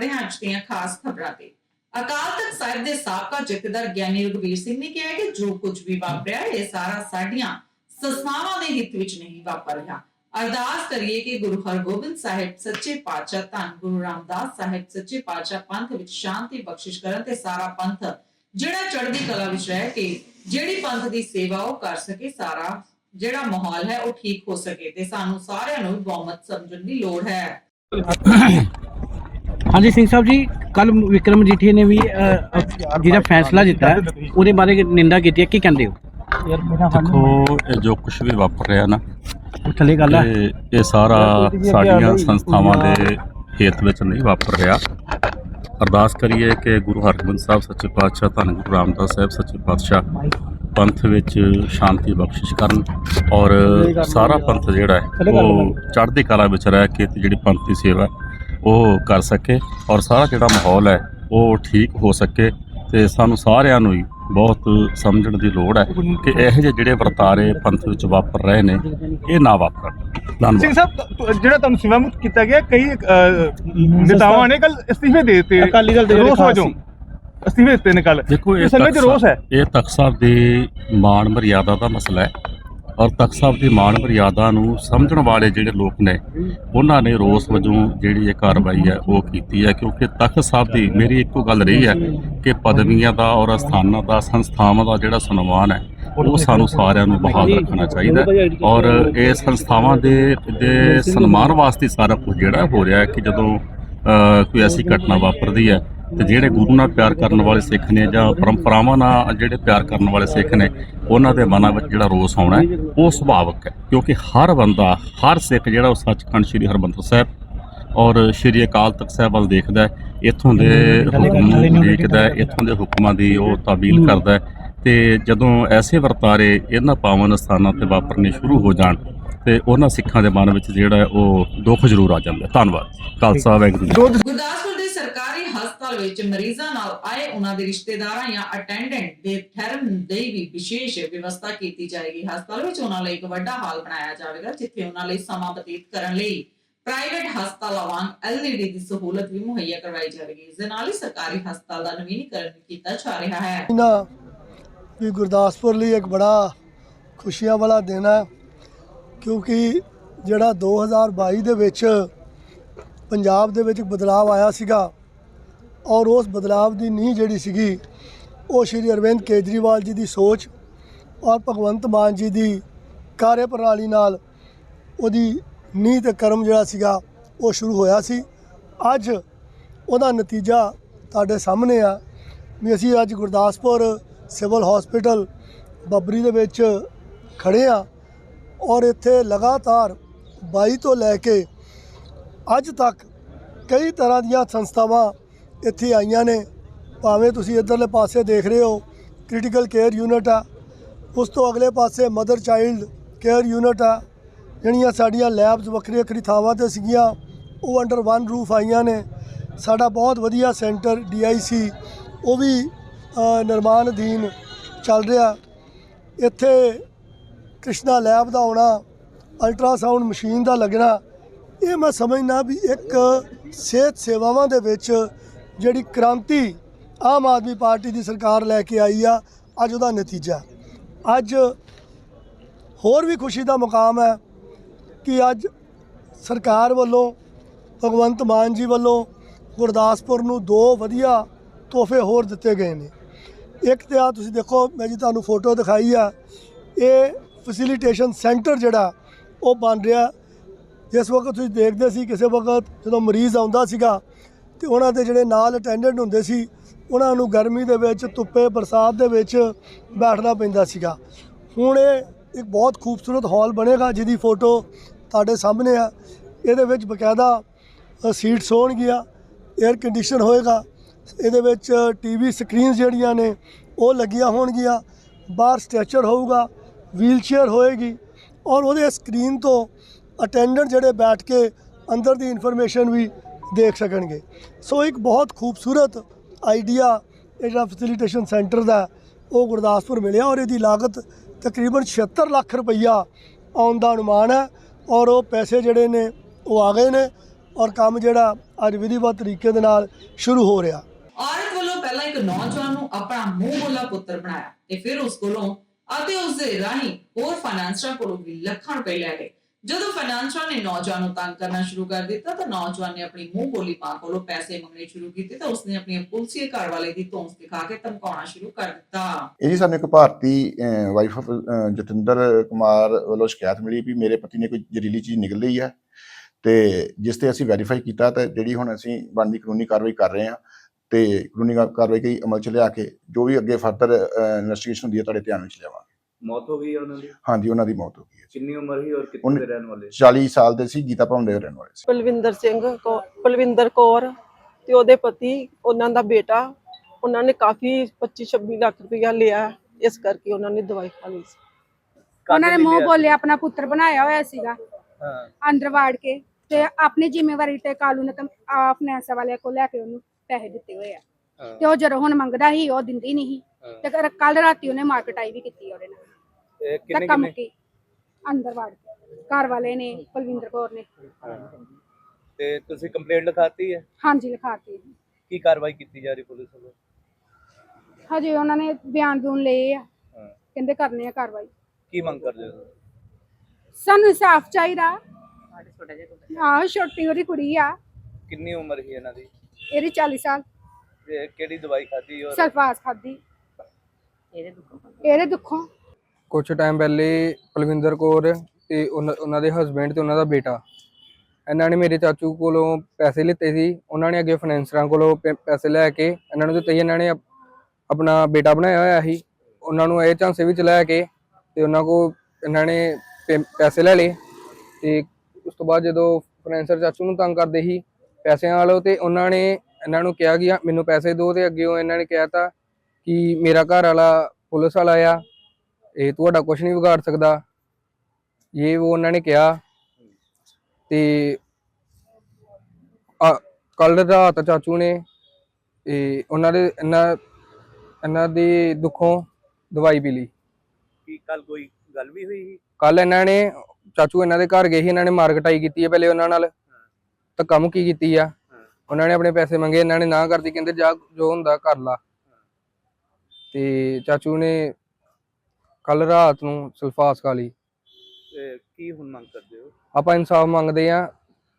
ਕਰਦੇ ਹਾਂ ਅੱਜ ਦੀਆਂ ਖਾਸ ਖਬਰਾਂ ਤੇ। ਅਕਾਲ ਤਖਤ ਸਾਹਿਬ ਦੇ ਸਾਬਕਾ ਜਥੇਦਾਰ ਗਿਆਨੀ ਰਘਵੀਰ ਸਿੰਘ ਨੇ ਕਿਹਾ ਕਿ ਜੋ ਕੁਝ ਵੀ ਵਾਪਰਿਆ, ਇਹ ਸਾਰਾ ਸਾਡੀਆਂ ਸੰਸਥਾਵਾਂ ਦੇ ਹਿੱਤ ਵਿੱਚ ਨਹੀਂ ਵਾਪਰ ਰਿਹਾ। ਅਰਦਾਸ ਕਰੀਏ ਕਿ ਗੁਰੂ ਹਰਗੋਬਿੰਦ ਸਾਹਿਬ ਸੱਚੇ ਪਾਤਸ਼ਾਹ, ਧੰਨ ਗੁਰੂ ਰਾਮਦਾਸ ਸਾਹਿਬ ਸੱਚੇ ਪਾਤਸ਼ਾਹ ਪੰਥ ਵਿੱਚ ਸ਼ਾਂਤੀ ਬਖਸ਼ਿਸ਼ ਕਰਨ ਤੇ ਸਾਰਾ ਪੰਥ ਜਿਹੜਾ ਚੜ੍ਹਦੀ ਕਲਾ ਵਿੱਚ ਰਹਿ ਕੇ ਜਿਹੜੀ ਪੰਥ ਦੀ ਸੇਵਾ ਉਹ ਕਰ ਸਕੇ, ਸਾਰਾ ਜਿਹੜਾ ਮਾਹੌਲ ਹੈ ਉਹ ਠੀਕ ਹੋ ਸਕੇ ਤੇ ਸਾਨੂੰ ਸਾਰਿਆਂ ਨੂੰ ਬਹੁਮਤ ਸਮਝਣ ਦੀ ਲੋੜ ਹੈ। ਹਾਂਜੀ ਸਿੰਘ ਸਾਹਿਬ ਜੀ ਕੱਲ ਵਿਕਰਮ ਜੀਠੀ ਨੇ ਵੀ ਜਿਹੜਾ ਫੈਸਲਾ ਦਿੱਤਾ ਉਹਦੇ ਬਾਰੇ ਨਿੰਦਾ ਕੀਤੀ ਹੈ ਕੀ ਕਹਿੰਦੇ ਹੋ? ਦੇਖੋ ਇਹ ਜੋ ਕੁਝ ਵੀ ਵਾਪਰ ਰਿਹਾ ਨਾ ਥੱਲੇ ਗੱਲ ਹੈ ਇਹ ਇਹ ਸਾਰਾ ਸਾਡੀਆਂ ਸੰਸਥਾਵਾਂ ਦੇ ਹੇਤ ਵਿੱਚ ਨਹੀਂ ਵਾਪਰ ਰਿਹਾ। ਅਰਦਾਸ ਕਰੀਏ ਕਿ ਗੁਰੂ ਹਰਗੋਬਿੰਦ ਸਾਹਿਬ ਸੱਚੇ ਪਾਤਸ਼ਾਹ ਧੰਨ ਗੁਰੂ ਰਾਮਦਾਸ ਸਾਹਿਬ ਸੱਚੇ ਪਾਤਸ਼ਾਹ ਪੰਥ ਵਿੱਚ ਸ਼ਾਂਤੀ ਬਖਸ਼ਿਸ਼ ਕਰਨ ਔਰ ਸਾਰਾ ਪੰਥ ਜਿਹੜਾ ਹੈ ਉਹ ਚੜ੍ਹਦੀ ਕਲਾ ਵਿੱਚ ਰਹਿ ਕੇ ਤੇ ਜਿਹੜੀ ਪੰਥ ਦੀ ਸੇਵਾ ਉਹ ਕਰ ਸਕੇ ਔਰ ਸਾਰਾ ਜਿਹੜਾ ਮਾਹੌਲ ਹੈ ਉਹ ਠੀਕ ਹੋ ਸਕੇ ਤੇ ਸਾਨੂੰ ਸਾਰਿਆਂ ਨੂੰ ਹੀ ਬਹੁਤ ਸਮਝਣ ਦੀ ਲੋੜ ਹੈ ਕਿ ਇਹੋ ਜਿਹੇ ਜਿਹੜੇ ਵਰਤਾਰੇ ਪੰਥ ਵਿੱਚ ਵਾਪਰ ਰਹੇ ਨੇ ਇਹ ਨਾ ਵਾਪਰਨ। ਸਿੰਘ ਸਾਹਿਬ ਤ- ਜਿਹੜਾ ਤੁਹਾਨੂੰ ਸੇਵਾ ਮੁਕਤ ਕੀਤਾ ਗਿਆ ਕਈ ਨੇਤਾਵਾਂ ਨੇ ਕੱਲ ਅਸਤੀਫੇ ਦੇ ਦਿੱਤੇ ਅਕਾਲੀ ਦਲ ਦੇ ਰੋਸ ਵਜੋਂ। ਅਸਤੀਫੇ ਦਿੱਤੇ ਨੇ ਕੱਲ ਦੇਖੋ ਇਹ ਵਿੱਚ ਤਖ਼ਤ ਰੋਸ ਹੈ। ਇਹ ਤਖਤ ਸਾਹਿਬ ਦੀ ਮਾਣ ਮਰਿਆਦਾ ਦਾ ਮਸਲਾ ਹੈ। ਔਰ ਤਖਤ ਸਾਹਿਬ ਦੀ ਮਾਣ ਮਰਿਆਦਾ ਨੂੰ ਸਮਝਣ ਵਾਲੇ ਜਿਹੜੇ ਲੋਕ ਨੇ, ਉਹਨਾਂ ਨੇ ਰੋਸ ਵਜੋਂ ਜਿਹੜੀ ਇਹ ਕਾਰਵਾਈ ਹੈ, ਉਹ ਕੀਤੀ ਹੈ। ਕਿਉਂਕਿ ਤਖਤ ਸਾਹਿਬ ਦੀ ਮੇਰੀ ਇੱਕੋ ਗੱਲ ਰਹੀ ਹੈ ਕਿ ਪਦਵੀਆਂ ਦਾ ਔਰ ਅਸਥਾਨਾਂ ਦਾ, ਸੰਸਥਾਵਾਂ ਦਾ ਜਿਹੜਾ ਸਨਮਾਨ ਹੈ, ਉਹ ਸਾਨੂੰ ਸਾਰਿਆਂ ਨੂੰ ਬਹਾਲ ਰੱਖਣਾ ਚਾਹੀਦਾ ਔਰ ਇਹ ਸੰਸਥਾਵਾਂ ਦੇ ਦੇ ਸਨਮਾਨ ਵਾਸਤੇ ਸਾਰਾ ਕੁਝ ਜਿਹੜਾ ਹੋ ਰਿਹਾ ਹੈ ਕਿ ਜਦੋਂ ਕੋਈ ਐਸੀ ਘਟਨਾ ਵਾਪਰਦੀ ਹੈ ਤੇ ਜਿਹੜੇ ਗੁਰੂ ਨਾਲ ਪਿਆਰ ਕਰਨ ਵਾਲੇ ਸਿੱਖ ਨੇ ਜਾਂ ਪਰੰਪਰਾਵਾਂ ਨਾਲ ਜਿਹੜੇ ਪਿਆਰ ਕਰਨ ਵਾਲੇ ਸਿੱਖ ਨੇ, ਉਹਨਾਂ ਦੇ ਮਨਾਂ ਵਿੱਚ ਜਿਹੜਾ ਰੋਸ ਆਉਣਾ ਉਹ ਸੁਭਾਵਕ ਹੈ। ਕਿਉਂਕਿ ਹਰ ਬੰਦਾ, ਹਰ ਸਿੱਖ ਜਿਹੜਾ ਉਹ ਸੱਚਖੰਡ ਸ੍ਰੀ ਹਰਿਮੰਦਰ ਸਾਹਿਬ ਔਰ ਸ੍ਰੀ ਅਕਾਲ ਤਖਤ ਸਾਹਿਬ ਵੱਲ ਦੇਖਦਾ ਇੱਥੋਂ ਦੇ ਹੁਕਮ ਨੂੰ ਦੇਖਦਾ ਇੱਥੋਂ ਦੇ ਹੁਕਮਾਂ ਦੀ ਉਹ ਤਾਬੀਲ ਕਰਦਾ ਹੈ ਤੇ ਜਦੋਂ ਐਸੇ ਵਰਤਾਰੇ ਇਹਨਾਂ ਪਾਵਨ ਸਥਾਨਾਂ ਤੇ ਵਾਪਰਨੇ ਸ਼ੁਰੂ ਹੋ ਜਾਣ ਤੇ ਉਹਨਾਂ ਸਿੱਖਾਂ ਦੇ ਮਨ ਵਿੱਚ ਜਿਹੜਾ ਉਹ ਦੁੱਖ ਜ਼ਰੂਰ ਆ ਜਾਂਦਾ। ਧੰਨਵਾਦ ਖਾਲਸਾ ਵਾਹਿਗੁਰੂ ਜੀ। ਗੁਰਦਾਸਪੁਰ ਦੇ ਸਰਕਾਰੀ ਹਸਪਤਾਲ ਵਿੱਚ ਮਰੀਜ਼ਾਂ ਨਾਲ ਆਏ ਉਹਨਾਂ ਦੇ ਰਿਸ਼ਤੇਦਾਰਾਂ ਜਾਂ ਅਟੈਂਡੈਂਟ ਦੇ ਠਹਿਰਨ ਦੀ ਵੀ ਵਿਸ਼ੇਸ਼ ਵਿਵਸਥਾ ਕੀਤੀ ਜਾਏਗੀ। ਹਸਪਤਾਲ ਵਿੱਚ ਉਹਨਾਂ ਲਈ ਇੱਕ ਵੱਡਾ ਹਾਲ ਬਣਾਇਆ ਜਾਵੇਗਾ ਜਿੱਥੇ ਉਹਨਾਂ ਲਈ ਸਮਾਂ ਬਤੀਤ ਕਰਨ ਲਈ ਪ੍ਰਾਈਵੇਟ ਹਸਪਤਾਲਾਂ ਵਾਂਗ ਐਲਈਡੀ ਦੀ ਸਹੂਲਤ ਵੀ ਮੁਹੱਈਆ ਕਰਵਾਈ ਜਾਵੇਗੀ। ਇਸ ਦੇ ਨਾਲ ਹੀ ਸਰਕਾਰੀ ਹਸਪਤਾਲ ਦਾ ਨਵੀਨੀਕਰਨ ਕੀਤਾ ਜਾ ਰਿਹਾ ਹੈ। ਨਾ ਵੀ ਗੁਰਦਾਸਪੁਰ ਲਈ ਇੱਕ ਬੜਾ ਖੁਸ਼ੀਆਂ ਵਾਲਾ ਦਿਨ ਹੈ। ਕਿਉਂਕਿ ਜਿਹੜਾ 2022 ਦੇ ਵਿੱਚ ਪੰਜਾਬ ਦੇ ਵਿੱਚ ਇੱਕ ਬਦਲਾਅ ਆਇਆ ਸੀਗਾ ਔਰ ਉਸ ਬਦਲਾਅ ਦੀ ਨੀਂਹ ਜਿਹੜੀ ਸੀਗੀ, ਉਹ ਸ਼੍ਰੀ ਅਰਵਿੰਦ ਕੇਜਰੀਵਾਲ ਜੀ ਦੀ ਸੋਚ ਔਰ ਭਗਵੰਤ ਮਾਨ ਜੀ ਦੀ ਕਾਰਜ ਪ੍ਰਣਾਲੀ ਨਾਲ ਉਹਦੀ ਨੀਂਹ ਤੇ ਕਰਮ ਜਿਹੜਾ ਸੀਗਾ, ਉਹ ਸ਼ੁਰੂ ਹੋਇਆ ਸੀ। ਅੱਜ ਉਹਦਾ ਨਤੀਜਾ ਤੁਹਾਡੇ ਸਾਹਮਣੇ ਆ ਵੀ ਅਸੀਂ ਅੱਜ ਗੁਰਦਾਸਪੁਰ ਸਿਵਲ ਹਸਪੀਟਲ ਬੱਬਰੀ ਦੇ ਵਿੱਚ ਖੜੇ ਆ ਔਰ ਇੱਥੇ ਲਗਾਤਾਰ 22 ਤੋਂ ਲੈ ਕੇ ਅੱਜ ਤੱਕ ਕਈ ਤਰ੍ਹਾਂ ਦੀਆਂ ਸੰਸਥਾਵਾਂ ਇੱਥੇ ਆਈਆਂ ਨੇ। ਭਾਵੇਂ ਤੁਸੀਂ ਇੱਧਰਲੇ ਪਾਸੇ ਦੇਖ ਰਹੇ ਹੋ ਕ੍ਰਿਟੀਕਲ ਕੇਅਰ ਯੂਨਿਟ ਆ। ਉਸ ਤੋਂ ਅਗਲੇ ਪਾਸੇ ਮਦਰ ਚਾਈਲਡ ਕੇਅਰ ਯੂਨਿਟ ਆ। ਜਿਹੜੀਆਂ ਸਾਡੀਆਂ ਲੈਬਸ ਵੱਖਰੀ ਵੱਖਰੀ ਥਾਵਾਂ ਤੇ ਸੀਗੀਆਂ, ਉਹ ਅੰਡਰ ਵਨ ਰੂਫ ਆਈਆਂ ਨੇ। ਸਾਡਾ ਬਹੁਤ ਵਧੀਆ ਸੈਂਟਰ ਡੀਆਈਸੀ ਉਹ ਵੀ ਨਿਰਮਾਣ ਅਧੀਨ ਚੱਲ ਰਿਹਾ। ਇੱਥੇ ਕ੍ਰਿਸ਼ਨਾ ਲੈਬ ਦਾ ਆਉਣਾ ਅਲਟਰਾਸਾਊਂਡ ਮਸ਼ੀਨ ਦਾ ਲੱਗਣਾ, ਇਹ ਮੈਂ ਸਮਝਦਾ ਵੀ ਇੱਕ ਸਿਹਤ ਸੇਵਾਵਾਂ ਦੇ ਵਿੱਚ ਜਿਹੜੀ ਕ੍ਰਾਂਤੀ ਆਮ ਆਦਮੀ ਪਾਰਟੀ ਦੀ ਸਰਕਾਰ ਲੈ ਕੇ ਆਈ ਆ, ਅੱਜ ਉਹਦਾ ਨਤੀਜਾ। ਅੱਜ ਹੋਰ ਵੀ ਖੁਸ਼ੀ ਦਾ ਮੁਕਾਮ ਹੈ ਕਿ ਅੱਜ ਸਰਕਾਰ ਵੱਲੋਂ, ਭਗਵੰਤ ਮਾਨ ਜੀ ਵੱਲੋਂ ਗੁਰਦਾਸਪੁਰ ਨੂੰ ਦੋ ਵਧੀਆ ਤੋਹਫੇ ਹੋਰ ਦਿੱਤੇ ਗਏ ਨੇ। ਇੱਕ ਤੇ ਆ ਤੁਸੀਂ ਦੇਖੋ, ਮੈਂ ਜੀ ਤੁਹਾਨੂੰ ਫੋਟੋ ਦਿਖਾਈ ਆ, ਇਹ ਫੈਸਿਲਿਟੇਸ਼ਨ ਸੈਂਟਰ ਜਿਹੜਾ ਉਹ ਬਣ ਰਿਹਾ। ਜਿਸ ਵਕਤ ਤੁਸੀਂ ਦੇਖਦੇ ਸੀ, ਕਿਸੇ ਵਕਤ ਜਦੋਂ ਮਰੀਜ਼ ਆਉਂਦਾ ਸੀਗਾ ਤੇ ਉਹਨਾਂ ਦੇ ਜਿਹੜੇ ਨਾਲ ਅਟੈਂਡੈਂਟ ਹੁੰਦੇ ਸੀ, ਉਹਨਾਂ ਨੂੰ ਗਰਮੀ ਦੇ ਵਿੱਚ, ਧੁੱਪੇ ਬਰਸਾਤ ਦੇ ਵਿੱਚ ਬੈਠਣਾ ਪੈਂਦਾ ਸੀਗਾ। ਹੁਣ ਇਹ ਇੱਕ ਬਹੁਤ ਖੂਬਸੂਰਤ ਹਾਲ ਬਣੇਗਾ, ਜਿਹਦੀ ਫੋਟੋ ਤੁਹਾਡੇ ਸਾਹਮਣੇ ਆ। ਇਹਦੇ ਵਿੱਚ ਬਕਾਇਦਾ ਸੀਟਸ ਹੋਣਗੀਆਂ 에ਅਰ ਕੰਡੀਸ਼ਨ ਹੋਏਗਾ। ਇਹਦੇ ਵਿੱਚ ਟੀਵੀ ਸਕਰੀਨਸ ਜਿਹੜੀਆਂ ਨੇ, ਉਹ ਲੱਗੀਆਂ ਹੋਣਗੀਆਂ। ਬਾਹਰ ਸਟ੍ਰੈਚਰ ਹੋਊਗਾ। ਵੀਲਚੇਅਰ ਹੋਏਗੀ ਔਰ ਉਹਦੇ ਸਕਰੀਨ ਤੋਂ ਅਟੈਂਡੈਂਟ ਜਿਹੜੇ ਬੈਠ ਕੇ ਅੰਦਰ ਦੀ ਇਨਫੋਰਮੇਸ਼ਨ ਵੀ ਦੇਖ ਸਕਣਗੇ। ਸੋ ਇੱਕ ਬਹੁਤ ਖੂਬਸੂਰਤ ਆਈਡੀਆ ਇਹ ਜਿਹੜਾ ਫੈਸਿਲਿਟੇਸ਼ਨ ਸੈਂਟਰ ਦਾ ਉਹ ਗੁਰਦਾਸਪੁਰ ਮਿਲਿਆ ਔਰ ਇਹਦੀ ਲਾਗਤ ਤਕਰੀਬਨ 76 ਲੱਖ ਰੁਪਈਆ ਆਉਣ ਦਾ ਅਨੁਮਾਨ ਹੈ ਔਰ ਉਹ ਪੈਸੇ ਜਿਹੜੇ ਨੇ ਉਹ ਆ ਗਏ ਨੇ ਔਰ ਕੰਮ ਜਿਹੜਾ ਅੱਜ ਵਿਧੀਵਤ ਤਰੀਕੇ ਦੇ ਨਾਲ ਸ਼ੁਰੂ ਹੋ ਰਿਹਾ। ਔਰਤ ਵੱਲੋਂ ਪਹਿਲਾਂ ਇੱਕ ਨੌਜਵਾਨ ਨੂੰ ਆਪਣਾ ਮੂੰਹ ਬੋਲਾ ਪੁੱਤਰ ਬਣਾਇਆ ਤੇ ਫਿਰ ਉਸ ਕੋਲੋਂ ਅਤੇ ਉਸ ਦੇ ਰਾਹੀਂ ਹੋਰ ਫਾਈਨਾਂਸਰਾਂ ਕੋਲੋਂ ਵੀ ਲੱਖਾਂ ਰੁਪਏ ਲੈ ਗਏ ਜਦੋਂ ਫਾਈਨਾਂਸਰਾਂ ਨੇ ਨੌਜਵਾਨ ਨੂੰ ਤੰਗ ਕਰਨਾ ਸ਼ੁਰੂ ਕਰ ਦਿੱਤਾ, ਤਾਂ ਨੌਜਵਾਨ ਨੇ ਆਪਣੀ ਮੂੰਹ ਬੋਲੀ ਮਾਂ ਕੋਲੋਂ ਪੈਸੇ ਮੰਗਣੇ ਸ਼ੁਰੂ ਕੀਤੇ ਤਾਂ ਉਸਨੇ ਆਪਣੀ ਪੁਲਸੀਏ ਘਰ ਵਾਲੇ ਦੀ ਧੌਂਸ ਦਿਖਾ ਕੇ ਧਮਕਾਉਣਾ ਸ਼ੁਰੂ ਕਰ ਦਿੱਤਾ। ਇਹ ਜੀ ਸਾਨੂੰ ਇੱਕ ਭਾਰਤੀ ਵਾਈਫ ਆਫ ਜਤਿੰਦਰ ਕੁਮਾਰ ਵੱਲੋਂ ਸ਼ਿਕਾਇਤ ਮਿਲੀ ਵੀ ਮੇਰੇ ਪਤੀ ਨੇ ਕੋਈ ਜ਼ਹਿਰੀਲੀ ਚੀਜ਼ ਨਿਕਲ ਲਈ ਹੈ ਤੇ ਜਿਸ ਤੇ ਅਸੀਂ ਵੈਰੀਫਾਈ ਕੀਤਾ ਤਾਂ ਜਿਹੜੀ ਹੁਣ ਅਸੀਂ ਬਣਦੀ ਕਾਨੂੰਨੀ ਕਾਰਵਾਈ ਕਰ ਰਹੇ ਹਾਂ ਤੇ ਕਾਨੂੰਨੀ ਕਾ- ਕਾਰਵਾਈ ਕਈ ਅਮਲ ਚ ਲਿਆ ਕੇ ਜੋ ਵੀ ਅੱਗੇ ਫਰਦਰ ਇਨਵੈਸਟੀਗੇਸ਼ਨ ਹੁੰਦੀ ਹੈ ਤੁਹਾਡੇ ਧਿਆਨ ਵਿੱਚ ਲਿਆਵਾਂਗੇ। ਮੌਤ ਹੋ ਗਈ ਹੈ ਉਹਨਾਂ ਦੀ? ਹਾਂਜੀ ਉਹਨਾਂ ਦੀ ਮੌਤ ਹੋ ਗਈ ਹੈ ਕਿੰਨੀ ਉਮਰ ਸੀ ਔਰ ਕਿੱਥੇ ਰਹਿਣ ਵਾਲੇ 40 ਸਾਲ ਦੇ ਸੀ ਗੀਤਾ ਭਵਨ ਦੇ ਰਹਿਣ ਵਾਲੇ ਸੀ। ਪਲਵਿੰਦਰ ਸਿੰਘ ਕੌ- ਪਲਵਿੰਦਰ ਕੌਰ ਤੇ ਉਹਦੇ ਪਤੀ ਉਹਨਾਂ ਦਾ ਬੇਟਾ ਉਹਨਾਂ ਨੇ ਕਾਫੀ 25 26 ਲੱਖ ਰੁਪਇਆ ਲਿਆ ਇਸ ਕਰਕੇ ਉਹਨਾਂ ਨੇ ਦਵਾਈ ਖਾ ਲਈ ਸੀ। ਉਹਨਾਂ ਨੇ ਮੂੰਹ ਬੋਲੇ ਆਪਣਾ ਪੁੱਤਰ ਬਣਾਇਆ ਹੋਇਆ ਸੀਗਾ ਹਾਂ। ਅੰਦਰ ਵਾੜ ਕੇ ਤੇ ਆਪਣੀ ਜ਼ਿੰਮੇਵਾਰੀ ਤੇ ਕਾਲੂ ਨੇ ਫਾਈਨੈਂਸ ਵਾਲਿਆਂ ਕੋਲ ਲੈ ਕੇ ਉਹਨੂੰ ਪੈਸੇ ਦਿੱਤੇ ਹੋਏ ਆ। ਤੇ ਉਹ ਜਦੋਂ ਹੁਣ ਮੰਗਦਾ ਸੀ ਉਹ ਦਿੰਦੀ ਨਹੀਂ ਸੀ। ਤੇ ਕੱਲ ਰਾਤੀ ਉਹਨੇ ਮਾਰਕਟਾਈ ਵੀ ਕੀਤੀ ਉਹਦੇ ਨਾਲ। ਇਹ ਤੇ ਕਿੰਨੇ ਕੰਮ ਕਿੰਨੇ? ਕੀ? ਅੰਦਰ ਵਾੜ ਕੇ। ਘਰ ਵਾਲੇ ਨੇ ਪਲਵਿੰਦਰ ਕੌਰ ਨੇ। ਹਾਂ। ਤੇ ਤੁਸੀਂ ਕੰਪਲੇਂਟ ਲਿਖਾਤੀ ਹੈ? ਹਾਂਜੀ ਲਿਖਾਤੀ ਕੀ ਕਾਰਵਾਈ ਕੀਤੀ ਜਾ ਰਹੀ ਪੁਲਿਸ ਵੱਲੋਂ? ਹਜੇ ਉਹਨਾਂ ਨੇ ਬਿਆਨ ਬਿਊਨ ਲਏ ਆ। ਹਾਂ। ਕਹਿੰਦੇ ਕਰਨੇ ਆ ਕਾਰਵਾਈ। ਕੀ ਮੰਗ ਕਰਦੇ ਹੋ? ਸਾਨੂੰ ਇਨਸਾਫ ਚਾਹੀਦਾ। ਆਹ ਛੋਟੀ ਉਹਦੀ ਕੁੜੀ ਆ। ਕਿੰਨੀ ਉਮਰ ਸੀ ਇਹਨਾਂ ਦੀ? ਇਹਦੀ 40 ਸਾਲ। ਤੇ ਕਿਹੜੀ ਦਵਾਈ ਖਾਧੀ ਔਰ ਸਲਫਾਸ ਖਾਦੀ ਇਹਦੇ ਦੁੱਖੋਂ ਕੁਝ ਟਾਈਮ ਪਹਿਲੇ ਪਲਵਿੰਦਰ ਕੌਰ ਤੇ ਉਹਨਾਂ ਉਹਨਾਂ ਦੇ ਹਸਬੰਡ ਤੇ ਉਹਨਾਂ ਦਾ ਬੇਟਾ। ਇਹਨਾਂ ਨੇ ਮੇਰੇ ਚਾਚੂ ਕੋਲੋਂ ਪੈਸੇ ਲਿੱਤੇ ਸੀ। ਉਹਨਾਂ ਨੇ ਅੱਗੇ ਫਾਈਨੈਂਸਰਾਂ ਕੋਲੋਂ ਪੈ- ਪੈਸੇ ਲੈ ਕੇ ਇਹਨਾਂ ਨੂੰ ਦਿੱਤੇ ਸੀ। ਇਹਨਾਂ ਨੇ ਆਪ- ਆਪਣਾ ਬੇਟਾ ਬਣਾਇਆ ਹੋਇਆ ਸੀ। ਉਹਨਾਂ ਨੂੰ ਇਹ ਝਾਂਸੇ ਵਿੱਚ ਲੈ ਕੇ ਤੇ ਉਹਨਾਂ ਕੋ ਇਹਨਾਂ ਨੇ ਪੈ- ਪੈਸੇ ਲੈ ਲਏ। ਤੇ ਉਸ ਤੋਂ ਬਾਅਦ ਜਦੋਂ ਫਾਈਨੈਂਸਰ ਚਾਚੂ ਨੂੰ ਤੰਗ ਕਰਦੇ ਸੀ ਪੈਸਿਆਂ ਵਾਲੋ ਤੇ ਉਹਨਾਂ ਨੇ ਇਹਨਾਂ ਨੂੰ ਕਿਹਾ ਕਿ ਆ ਮੈਨੂੰ ਪੈਸੇ ਦਿਓ ਤੇ ਅੱਗੇ ਉਹ ਇਹਨਾਂ ਨੇ ਕਿਹਾ ਤਾ ਕਿ ਮੇਰਾ ਘਰ ਵਾਲਾ ਪੁਲਿਸ ਵਾਲਾ ਆ ਇਹ ਤੁਹਾਡਾ ਕੁਝ ਨਹੀਂ ਵਿਗਾੜ ਸਕਦਾ। ਇਹ ਉਹ ਉਹਨਾਂ ਨੇ ਕਿਹਾ ਤੇ ਆ ਕੱਲ ਰਾਤ ਚਾਚੂ ਨੇ ਇਹ ਉਹਨਾਂ ਦੇ ਇਹਨਾਂ ਇਹਨਾਂ ਦੀ ਦੁੱਖੋਂ ਦਵਾਈ ਪੀ ਲਈ। ਕੀ ਕੱਲ ਕੋਈ ਗੱਲ ਵੀ ਹੋਈ ਸੀ? ਕੱਲ ਇਹਨਾਂ ਨੇ ਚਾਚੂ ਇਹਨਾਂ ਦੇ ਘਰ ਗਏ ਸੀ ਇਹਨਾਂ ਨੇ ਮਾਰਕਟਾਈ ਕੀਤੀ ਹੈ ਪਹਿਲੇ ਉਹਨਾਂ ਨਾਲ। ਤਾਂ ਕੰਮ ਕੀ ਕੀਤੀ ਆ? ਉਹਨਾਂ ਨੇ ਆਪਣੇ ਪੈਸੇ ਮੰਗੇ ਇਹਨਾਂ ਨੇ ਨਾ ਕਰਦੀ ਕਹਿੰਦੇ ਜਾ ਜੋ ਹੁੰਦਾ ਕਰ ਲਾ। ਤੇ ਚਾਚੂ ਨੇ ਕੱਲ ਰਾਤ ਨੂੰ ਸਲਫਾਸ ਖਾ ਲਈ। ਤੇ ਕੀ ਹੁਣ ਮੰਗ ਕਰਦੇ ਹੋ? ਆਪਾਂ ਇਨਸਾਫ ਮੰਗਦੇ ਆ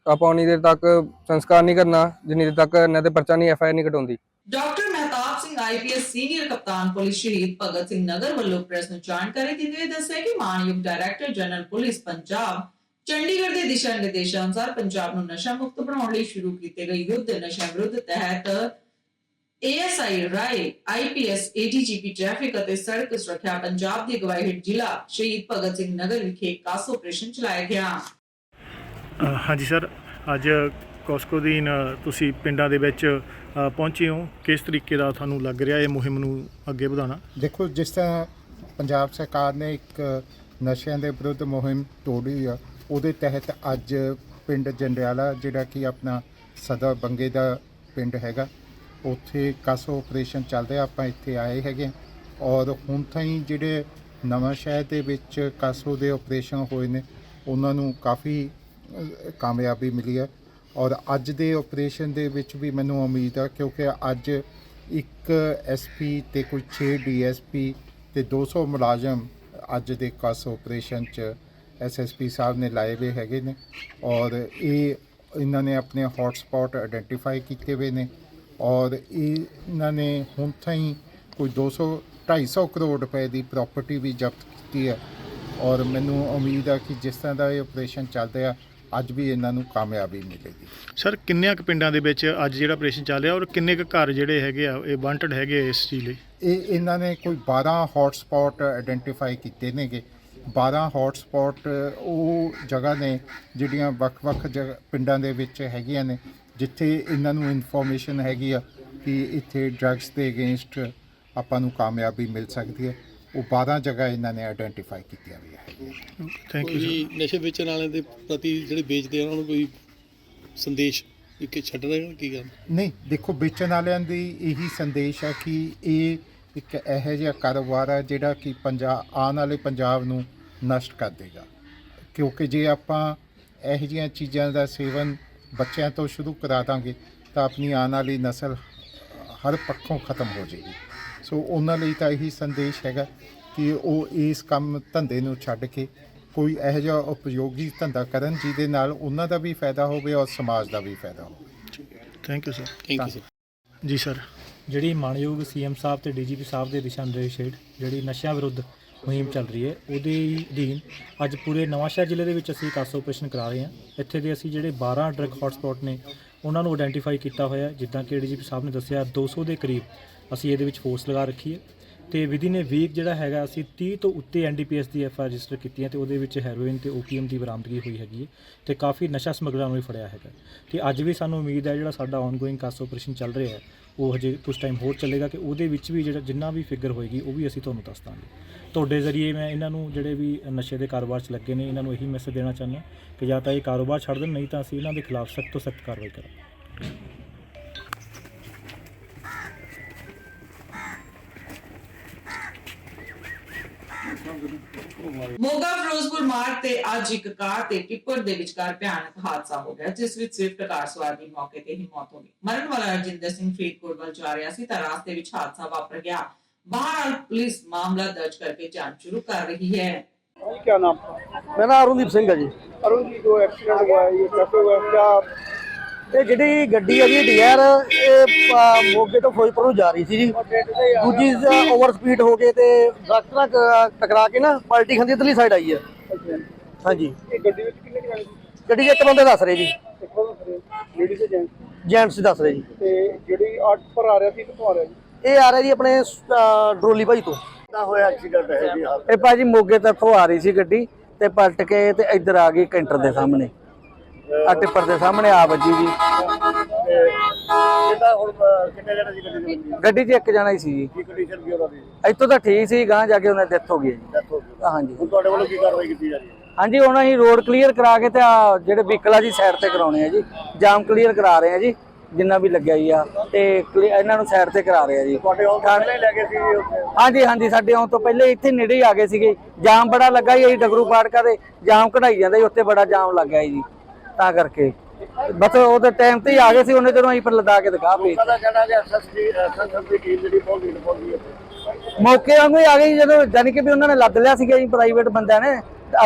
ਆਪਾਂ ਉਨੀ ਦੇਰ ਤੱਕ ਸੰਸਕਾਰ ਨਹੀਂ ਕਰਨਾ ਜਿੰਨੀ ਦੇਰ ਤੱਕ ਇਹਨਾਂ ਤੇ ਪਰਚਾ ਨਹੀਂ ਐਫ ਆਈ ਨਹੀਂ ਕਟਾਉਂਦੀ। Doctor Mehtab Singh IPS senior ਕਪਤਾਨ ਪੁਲਿਸ ਸ਼ਹੀਦ ਭਗਤ ਸਿੰਘ ਨਗਰ ਵੱਲੋਂ ਪ੍ਰੈਸ ਨੂੰ ਜਾਣਕਾਰੀ ਦਿੰਦੇ ਹੋਏ ਦੱਸਿਆ ਕਿ ਮਾਨਯੋਗ director general police Punjab Chandigarh ਦੇ ਦਿਸ਼ਾ ਨਿਰਦੇਸ਼ਾਂ ਅਨੁਸਾਰ ਪੰਜਾਬ ਨੂੰ ਨਸ਼ਾ ਮੁਕਤ ਬਣਾਉਣ ਲਈ ਸ਼ੁਰੂ ਕੀਤੇ ਗਏ ਯੁੱਧ। ਨਸ਼ਾ ਵਿਰੁੱਧ ਤਹਿਤ ASI Rai IPS ADGP traffic ਅਤੇ ਸੜਕ ਸੁਰੱਖਿਆ ਪੰਜਾਬ ਦੀ ਅਗਵਾਈ ਹੇਠ ਜ਼ਿਲ੍ਹਾ ਸ਼ਹੀਦ ਭਗਤ ਸਿੰਘ ਨਗਰ ਵਿਖੇ ਕਾਸ ਆਪਰੇਸ਼ਨ ਚਲਾਇਆ ਗਿਆ। ਅ, ਹਾਂਜੀ ਸਰ ਅੱਜ ਕੋਸਕੋ ਦੀਨ ਤੁਸੀਂ ਪਿੰਡਾਂ ਦੇ ਵਿੱਚ ਅ, ਪਹੁੰਚੇ ਹੋ। ਕਿਸ ਤਰੀਕੇ ਦਾ ਤੁਹਾਨੂੰ ਲੱਗ ਰਿਹਾ ਇਹ ਮੁਹਿੰਮ ਨੂੰ ਅੱਗੇ ਵਧਾਉਣਾ? ਦੇਖੋ ਜਿਸ ਤਰ੍ਹਾਂ ਪੰਜਾਬ ਸਰਕਾਰ ਨੇ ਇੱਕ ਨਸ਼ਿਆਂ ਦੇ ਵਿਰੁੱਧ ਮੁਹਿੰਮ ਤੋੜੀ ਆ ਉਹਦੇ ਤਹਿਤ ਅੱਜ ਪਿੰਡ ਜੰਡਿਆਲਾ, ਜਿਹੜਾ ਕਿ ਆਪਣਾ ਸਦਾ ਬੰਗੇ ਦਾ ਪਿੰਡ ਹੈਗਾ, ਉੱਥੇ ਕਾਸੋ ਆਪਰੇਸ਼ਨ ਚੱਲ ਰਿਹਾ, ਆਪਾਂ ਇੱਥੇ ਆਏ ਹੈਗੇ ਹਾਂ। ਔਰ ਹੁਣ ਤਾਈਂ ਜਿਹੜੇ ਨਵਾਂ ਸ਼ਹਿਰ ਦੇ ਵਿੱਚ ਕਾਸੋ ਦੇ ਆਪਰੇਸ਼ਨ ਹੋਏ ਨੇ, ਉਹਨਾਂ ਨੂੰ ਕਾਫੀ ਕਾਮਯਾਬੀ ਮਿਲੀ ਹੈ ਔਰ ਅੱਜ ਦੇ ਆਪਰੇਸ਼ਨ ਦੇ ਵਿੱਚ ਵੀ ਮੈਨੂੰ ਉਮੀਦ ਹੈ ਕਿਉਂਕਿ ਅੱਜ ਇੱਕ ਐਸਪੀ ਤੇ ਕੋਈ 6 ਡੀਐਸਪੀ ਤੇ 200 ਮੁਲਾਜ਼ਮ ਅੱਜ ਦੇ ਕਾਸੋ ਆਪਰੇਸ਼ਨ ਚ ਐਸਐਸਪੀ ਸਾਹਿਬ ਨੇ ਲਾਏ ਹੋਏ ਹੈਗੇ ਨੇ ਔਰ ਇਹ ਇਹਨਾਂ ਨੇ ਆਪਣੇ ਹੌਟ ਸਪੌਟ ਆਇਡੈਂਟੀਫਾਈ ਕੀਤੇ ਹੋਏ ਨੇ ਔਰ ਇਹ ਇਹਨਾਂ ਨੇ ਹੁਣ ਤਾਈਂ ਕੋਈ 200 250 ਕਰੋੜ ਰੁਪਏ ਦੀ ਪ੍ਰਾਪਰਟੀ ਵੀ ਜ਼ਬਤ ਕੀਤੀ ਹੈ ਔਰ ਮੈਨੂੰ ਉਮੀਦ ਹੈ ਕਿ ਜਿਸ ਤਰ੍ਹਾਂ ਦਾ ਇਹ ਆਪਰੇਸ਼ਨ ਚੱਲ ਰਿਹਾ ਅੱਜ ਵੀ ਇਹਨਾਂ ਨੂੰ ਕਾਮਯਾਬੀ ਮਿਲੇਗੀ। ਸਰ ਕਿੰਨਿਆਂ ਕੁ ਪਿੰਡਾਂ ਦੇ ਵਿੱਚ ਅੱਜ ਜਿਹੜਾ ਆਪਰੇਸ਼ਨ ਚੱਲ ਰਿਹਾ ਔਰ ਕਿੰਨੇ ਕੁ ਘਰ ਜਿਹੜੇ ਹੈਗੇ ਆ ਇਹ ਵਾਂਟਡ ਹੈਗੇ ਆ ਇਸ ਚੀਜ਼ ਲਈ? ਇਹ ਇਹਨਾਂ ਨੇ ਕੋਈ 12 ਹੌਟ ਸਪੌਟ ਆਇਡੈਂਟੀਫਾਈ ਕੀਤੇ ਨੇਗੇ। 12 ਹੌਟ ਸਪੌਟ ਉਹ ਜਗ੍ਹਾ ਨੇ ਜਿਹੜੀਆਂ ਵੱਖ-ਵੱਖ ਪਿੰਡਾਂ ਦੇ ਵਿੱਚ ਹੈਗੀਆਂ ਨੇ ਜਿੱਥੇ ਇਹਨਾਂ ਨੂੰ ਇਨਫੋਰਮੇਸ਼ਨ ਹੈਗੀ ਆ ਕਿ ਇੱਥੇ ਡਰੱਗਸ ਦੇ ਅਗੇਂਸਟ ਆਪਾਂ ਨੂੰ ਕਾਮਯਾਬੀ ਮਿਲ ਸਕਦੀ ਹੈ। ਉਹ 12 ਜਗ੍ਹਾ ਇਹਨਾਂ ਨੇ ਆਇਡੈਂਟੀਫਾਈ ਕੀਤੀਆਂ ਹੋਈਆਂ ਹੈਗੀਆਂ ਥੈਂਕ ਯੂ ਕੋਈ ਨਸ਼ੇ ਵੇਚਣ ਵਾਲਿਆਂ ਦੇ ਪ੍ਰਤੀ ਜਿਹੜੇ ਵੇਚਦੇ ਆ ਉਹਨਾਂ ਨੂੰ ਕੋਈ ਸੰਦੇਸ਼ ਵੀ ਕਿ ਛੱਡਣਾ ਕੀ ਗੱਲ ਨਹੀਂ ਦੇਖੋ ਵੇਚਣ ਵਾਲਿਆਂ ਦੀ ਇਹੀ ਸੰਦੇਸ਼ ਹੈ ਕਿ ਇਹ ਇੱਕ ਇਹੋ ਜਿਹਾ ਕਾਰੋਬਾਰ ਹੈ ਜਿਹੜਾ ਕਿ ਪੰਜਾਬ ਆਉਣ ਵਾਲੇ ਪੰਜਾਬ ਨੂੰ ਨਸ਼ਟ ਕਰ ਦੇਗਾ। ਕਿਉਂਕਿ ਜੇ ਆਪਾਂ ਇਹੋ ਜਿਹੀਆਂ ਚੀਜ਼ਾਂ ਦਾ ਸੇਵਨ ਬੱਚਿਆਂ ਤੋਂ ਸ਼ੁਰੂ ਕਰਾ ਦਾਂਗੇ ਤਾਂ ਆਪਣੀ ਆਉਣ ਵਾਲੀ ਨਸਲ ਹਰ ਪੱਖੋਂ ਖਤਮ ਹੋ ਜਾਏਗੀ। ਸੋ ਉਹਨਾਂ ਲਈ ਤਾਂ ਇਹੀ ਸੰਦੇਸ਼ ਹੈਗਾ ਕਿ ਉਹ ਇਸ ਕੰਮ ਧੰਦੇ ਨੂੰ ਛੱਡ ਕੇ ਕੋਈ ਇਹੋ ਜਿਹਾ ਉਪਯੋਗੀ ਧੰਦਾ ਕਰਨ ਜਿਹਦੇ ਨਾਲ ਉਹਨਾਂ ਦਾ ਵੀ ਫਾਇਦਾ ਹੋਵੇ ਔਰ ਸਮਾਜ ਦਾ ਵੀ ਫਾਇਦਾ ਹੋਵੇ। Thank you sir thank you sir ji sir ਜਿਹੜੀ ਮਾਨਯੋਗ ਸੀਐਮ ਸਾਹਿਬ ਤੇ ਡੀਜੀਪੀ ਸਾਹਿਬ ਦੇ ਦਿਸ਼ਾ ਨਿਰਦੇਸ਼ ਹੇਠ ਜਿਹੜੀ ਨਸ਼ਿਆਂ ਵਿਰੁੱਧ ਮੁਹਿੰਮ ਚੱਲ ਰਹੀ ਹੈ, ਉਹਦੇ ਹੀ ਅਧੀਨ ਅੱਜ ਪੂਰੇ ਨਵਾਂਸ਼ਹਿਰ ਜ਼ਿਲ੍ਹੇ ਦੇ ਵਿੱਚ ਅਸੀਂ ਕਾਸ ਆਪਰੇਸ਼ਨ ਕਰਾ ਰਹੇ ਹਾਂ। ਇੱਥੇ ਦੇ ਅਸੀਂ ਜਿਹੜੇ 12 ਡਰਗ ਹੌਟਸਪੌਟ ਨੇ, ਉਹਨਾਂ ਨੂੰ ਆਇਡੈਂਟੀਫਾਈ ਕੀਤਾ ਹੋਇਆ ਜਿੱਦਾਂ ਕਿ ਡੀਜੀਪੀ ਸਾਹਿਬ ਨੇ ਦੱਸਿਆ 200 ਦੇ ਕਰੀਬ ਅਸੀਂ ਇਹਦੇ ਵਿੱਚ ਫੋਰਸ ਲਗਾ ਰੱਖੀ ਹੈ ਤੇ ਵਿਦਿਨ ਨੇ ਵੀਕ ਜਿਹੜਾ ਹੈਗਾ, ਅਸੀਂ 30 ਤੋਂ ਉੱਤੇ ਐਨਡੀਪੀਐਸ ਦੀ ਐਫ ਆਈ ਰਜਿਸਟਰ ਕੀਤੀਆਂ ਤੇ ਉਹਦੇ ਵਿੱਚ ਹੈਰੋਇਨ ਤੇ ਓਪੀਐਮ ਦੀ ਬਰਾਮਦਗੀ ਹੋਈ ਹੈਗੀ ਹੈ ਤੇ ਕਾਫੀ ਨਸ਼ਾ ਸਮਗਲਰਾਂ ਨੂੰ ਵੀ ਫੜਿਆ ਹੈਗਾ ਤੇ ਅੱਜ ਵੀ ਸਾਨੂੰ ਉਮੀਦ ਹੈ ਜਿਹੜਾ ਸਾਡਾ ਆਨਗੋਇੰਗ ਕਾਸ ਆਪਰੇਸ਼ਨ ਚੱਲ ਰਿਹਾ ਹੈ ਉਹ ਹਜੇ ਕੁਝ ਟਾਈਮ ਹੋਰ ਚੱਲੇਗਾ ਕਿ ਉਹਦੇ ਵਿੱਚ ਵੀ ਜਿਹੜਾ ਜਿੰਨਾ ਵੀ ਫਿਗਰ ਹੋਏਗੀ, ਉਹ ਵੀ ਅਸੀਂ ਤੁਹਾਨੂੰ ਦੱਸ ਦਾਂਗੇ। ਤੁਹਾਡੇ ਜ਼ਰੀਏ ਮੈਂ ਇਹਨਾਂ ਨੂੰ ਜਿਹੜੇ ਵੀ ਨਸ਼ੇ ਦੇ ਕਾਰੋਬਾਰ 'ਚ ਲੱਗੇ ਨੇ, ਇਹਨਾਂ ਨੂੰ ਇਹੀ ਮੈਸੇਜ ਦੇਣਾ ਚਾਹੁੰਦਾ ਕਿ ਜਾਂ ਤਾਂ ਇਹ ਕਾਰੋਬਾਰ ਛੱਡ ਦੇਣ, ਨਹੀਂ ਤਾਂ ਅਸੀਂ ਇਹਨਾਂ ਦੇ ਖਿਲਾਫ ਸਖਤ ਤੋਂ ਸਖਤ ਕਾਰਵਾਈ ਕਰਾਂਗੇ। ਮੋਗਾ ਫਿਰੋਜ਼ਪੁਰ ਮਾਰਗ ਤੇ ਅੱਜ ਇੱਕ ਕਾਰ ਤੇ ਟਿੱਪਰ ਦੇ ਵਿਚਕਾਰ ਭਿਆਨਕ ਹਾਦਸਾ ਹੋ ਗਿਆ ਜਿਸ ਵਿੱਚ ਸਿਰਫ ਕਾਰ ਸਵਾਰ ਦੀ ਮੌਕੇ ਤੇ ਹੀ ਮੌਤ ਹੋ ਗਈ। ਮਰਨ ਵਾਲਾ ਰਜਿੰਦਰ ਸਿੰਘ ਫਰੀਦਕੋਟ ਵੱਲ ਜਾ ਰਿਹਾ ਸੀ ਤਾਂ ਰਾਸਤੇ ਵਿੱਚ ਹਾਦਸਾ ਵਾਪਰ ਗਿਆ। ਬਾਹਰ ਪੁਲਿਸ ਮਾਮਲਾ ਦਰਜ ਕਰਕੇ ਜਾਂਚ ਸ਼ੁਰੂ ਕਰ ਰਹੀ ਹੈ। ਕੀ ਨਾਮ ਮੇਰਾ ਅਰੁਣਦੀਪ ਸਿੰਘ ਹੈ ਜੀ। ਅਰੁਣਦੀਪ ਜੋ ਐਕਸੀਡੈਂਟ ਹੋਇਆ ਇਹ ਕਿਵੇਂ ਹੋਇਆ ਕਿਆ ਇਹ ਜਿਹੜੀ ਗੱਡੀ ਹੈ ਜੀ ਡੀਆਰ ਇਹ ਮੋਗੇ ਤੋਂ ਫਿਰੋਜ਼ਪੁਰ ਨੂੰ ਜਾ ਰਹੀ ਸੀ ਜੀ। ਦੂਜੀ ਓਵਰ ਸਪੀਡ ਹੋ ਕੇ ਤੇ ਦਰਖਤ ਨਾਲ ਟਕਰਾ ਕੇ ਨਾ ਪਲਟੀ ਖਾਂਦੀ ਇਧਰਲੀ ਸਾਈਡ ਆਈ ਹੈ। ਹਾਂਜੀ। ਇਹ ਗੱਡੀ ਵਿੱਚ ਕਿੰਨੇ ਜਣੇ ਗੱਡੀ 'ਚ ਇੱਕ ਬੰਦੇ ਦੱਸ ਰਹੇ ਜੀ। ਤੇ ਜੈਂਟਸ ਜੈਂਟਸ ਦੱਸ ਰਹੇ ਜੀ। ਤੇ ਜਿਹੜੀ 8 ਪਰ ਆ ਰਿਹਾ ਸੀ ਕਿੱਥੋਂ ਆ ਰਿਹਾ ਜੀ? ਇਹ ਆ ਰਿਹਾ ਜੀ ਆਪਣੇ ਡਰੋਲੀ ਭਾਈ ਤੋਂ। ਕਿੱਦਾਂ ਹੋਇਆ ਐਕਸੀਡੈਂਟ ਹੈ ਜੀ ਇਹ ਭਾਜੀ ਮੋਗੇ ਤੋਂ ਆ ਰਹੀ ਸੀ ਗੱਡੀ ਤੇ ਪਲਟ ਕੇ ਤੇ ਇੱਧਰ ਆ ਗਈ ਕੈਂਟਰ ਦੇ ਸਾਹਮਣੇ। ਆ ਟਿੱਪਰ ਦੇ ਸਾਹਮਣੇ ਆ ਵੱਜੀ ਜੀ। ਇਹਦਾ ਹੁਣ ਕਿੰਨੇ ਜਣੇ ਦੀ ਗੱਡੀ ਗੱਡੀ 'ਚ ਇੱਕ ਜਣਾ ਹੀ ਸੀ ਜੀ। ਕੀ ਕੰਡੀਸ਼ਨ ਕੀ ਉਹਨਾਂ ਦੀ? ਇੱਥੋਂ ਤਾਂ ਠੀਕ ਸੀ ਗਾਂ ਜਾ ਕੇ ਉਹਨਾਂ ਦੀ ਡੈਥ ਹੋ ਗਈ ਹੈ ਜੀ। ਡੈਥ ਹੋ ਗਈ। ਹਾਂਜੀ। ਹੁਣ ਤੁਹਾਡੇ ਵੱਲੋਂ ਕੀ ਕਾਰਵਾਈ ਕੀਤੀ ਜਾ ਰਹੀ ਹੈ? ਹਾਂਜੀ ਹੁਣ ਅਸੀਂ ਰੋਡ ਕਲੀਅਰ ਕਰਾ ਕੇ ਤੇ ਆ ਜਿਹੜੇ ਵਹੀਕਲ ਆ ਜੀ ਸਾਈਡ ਤੇ ਕਰਾਉਣੇ ਆ ਜੀ। ਜਾਮ ਕਲੀਅਰ ਕਰਾ ਰਹੇ ਆ ਜੀ ਜਿੰਨਾ ਵੀ ਲੱਗਿਆ ਹੀ ਆ ਤੇ ਇਹਨਾਂ ਨੂੰ ਸਾਈਡ ਤੇ ਕਰਾ ਰਹੇ ਆ ਜੀ। ਤੁਹਾਡੇ ਆਉਣ ਪਹਿਲੇ ਲੈ ਕੇ ਸੀ ਹਾਂਜੀ ਹਾਂਜੀ ਸਾਡੇ ਆਉਣ ਤੋਂ ਪਹਿਲੇ ਇੱਥੇ ਨੇੜੇ ਹੀ ਆ ਗਏ ਸੀਗੇ। ਜਾਮ ਬੜਾ ਲੱਗਾ ਜੀ ਅਸੀਂ ਡਗਰੂ ਪਾੜਕਾ ਦੇ ਜਾਮ ਕਢਾਈ ਜਾਂਦਾ ਉੱਥੇ ਬੜਾ ਜਾਮ ਲੱਗ ਗਿਆ ਜੀ। ਤਾਂ ਕਰਕੇ। ਬਸ ਉਹਦੇ ਟਾਈਮ ਤੇ ਹੀ ਆ ਗਏ ਸੀ ਉਹਨੇ ਜਦੋਂ ਅਸੀਂ ਪਰ ਲਦਾ ਕੇ ਦਿਖਾ ਪਈ ਮੌਕੇ ਵਾਂਗੂ ਹੀ ਆ ਜੀ ਜਦੋਂ ਜਾਨੀ ਕਿ ਵੀ ਉਹਨਾਂ ਨੇ ਲੱਦ ਲਿਆ ਸੀਗਾ ਜੀ ਪ੍ਰਾਈਵੇਟ ਬੰਦਿਆਂ ਨੇ।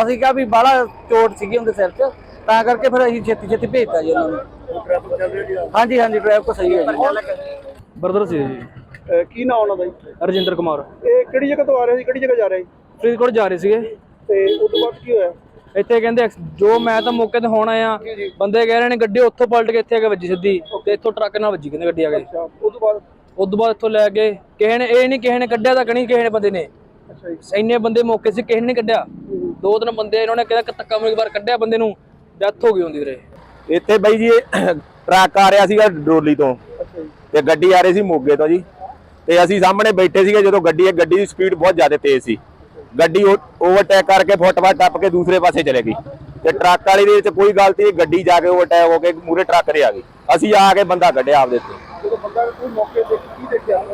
ਅਸੀਂ ਕਿਹਾ ਵੀ ਬਾਹਲਾ ਚੋਟ ਸੀਗੀ ਉਹਦੇ ਸਿਰ 'ਚ। ਤਾਂ ਕਰਕੇ ਫਿਰ ਅਸੀਂ ਛੇਤੀ ਛੇਤੀ ਭੇਜਤਾ ਜੀ ਉਹਨਾਂ ਨੂੰ। ਹਾਂਜੀ ਹਾਂਜੀ ਡਰਾਈਵਰ ਸਹੀ ਹੈ ਜੀ। ਬਰਦਰ ਸੀ ਜੀ। ਕੀ ਨਾਮ ਉਹਨਾਂ ਦਾ ਜੀ? ਰਜਿੰਦਰ ਕੁਮਾਰ। ਇਹ ਕਿਹੜੀ ਜਗ੍ਹਾ ਤੋਂ ਆ ਰਿਹਾ ਸੀ ਕਿਹੜੀ ਜਗ੍ਹਾ ਜਾ ਰਿਹਾ ਸੀ? ਫਰੀਦਕੋਟ ਜਾ ਰਹੇ ਸੀਗੇ। ਤੇ ਉਸ ਤੋਂ ਬਾਅਦ ਕੀ ਹੋਇਆ? ਇੱਥੇ ਕਹਿੰਦੇ ਜੋ ਮੈਂ ਤਾਂ ਮੌਕੇ ਤੇ ਹੁਣ ਆਇਆ ਬੰਦੇ ਕਹਿ ਰਹੇ ਨੇ ਗੱਡੀ ਉੱਥੋਂ ਪਲਟ ਕੇ ਇੱਥੇ ਆ ਕੇ ਵੱਜੀ ਸਿੱਧੀ ਤੇ ਇੱਥੋਂ ਟਰੱਕ ਨਾਲ ਵੱਜੀ ਕਹਿੰਦੇ ਗੱਡੀ ਆ ਕੇ। ਉਸ ਤੋਂ ਬਾਅਦ? ਉਸ ਤੋਂ ਬਾਅਦ ਇੱਥੋਂ ਲੈ ਕੇ ਕਿਸੇ ਨੇ ਇਹ ਨਹੀਂ ਕਿਸੇ ਨੇ ਕੱਢਿਆ ਤਾਂ ਕਣੀ ਕਿਸੇ ਨੇ ਬੰਦੇ ਨੇ। ਅੱਛਾ ਜੀ। ਇੰਨੇ ਬੰਦੇ ਮੌਕੇ ਸੀ ਕਿਸੇ ਨੇ ਕੱਢਿਆ। ਦੋ ਤਿੰਨ ਬੰਦੇ ਇਹਨਾਂ ਨੇ ਕਿਹਾ ਕਿ ਧੱਕਾ ਮਾਰ ਵਾਰ ਕੱਢਿਆ ਬੰਦੇ ਨੂੰ ਡੈਥ ਹੋ ਗਈ ਹੁੰਦੀ ਵੀਰੇ। ਇੱਥੇ ਬਾਈ ਜੀ ਟਰੱਕ ਆ ਰਿਹਾ ਸੀਗਾ ਡਰੋਲੀ ਤੋਂ। ਤੇ ਗੱਡੀ ਆ ਰਹੀ ਸੀ ਮੋਗੇ ਤੋਂ ਜੀ। ਤੇ ਅਸੀਂ ਸਾਹਮਣੇ ਬੈਠੇ ਸੀਗੇ ਜਦੋਂ ਗੱਡੀ ਗੱਡੀ ਦੀ ਸਪੀਡ ਬਹੁਤ ਜ਼ਿਆਦਾ ਤੇਜ਼ ਸੀ। ਗੱਡੀ ਓਵਰਟੇਕ ਕਰਕੇ ਫੁੱਟਬਾਲ ਟੱਪ ਕੇ ਦੂਸਰੇ ਪਾਸੇ ਚਲੇ ਗਈ। ਤੇ ਟਰੱਕ ਵਾਲੀ ਦੇ ਵਿੱਚ ਕੋਈ ਗਲਤੀ ਨਹੀਂ ਗੱਡੀ ਜਾ ਕੇ ਓਵਰਟੇਕ ਹੋ ਕੇ ਮੂਰੇ ਟਰੱਕ ਦੇ ਆ ਗਈ। ਅਸੀਂ ਆ ਕੇ ਬੰਦਾ ਕੱਢਿਆ ਆਪਦੇ ਤੇ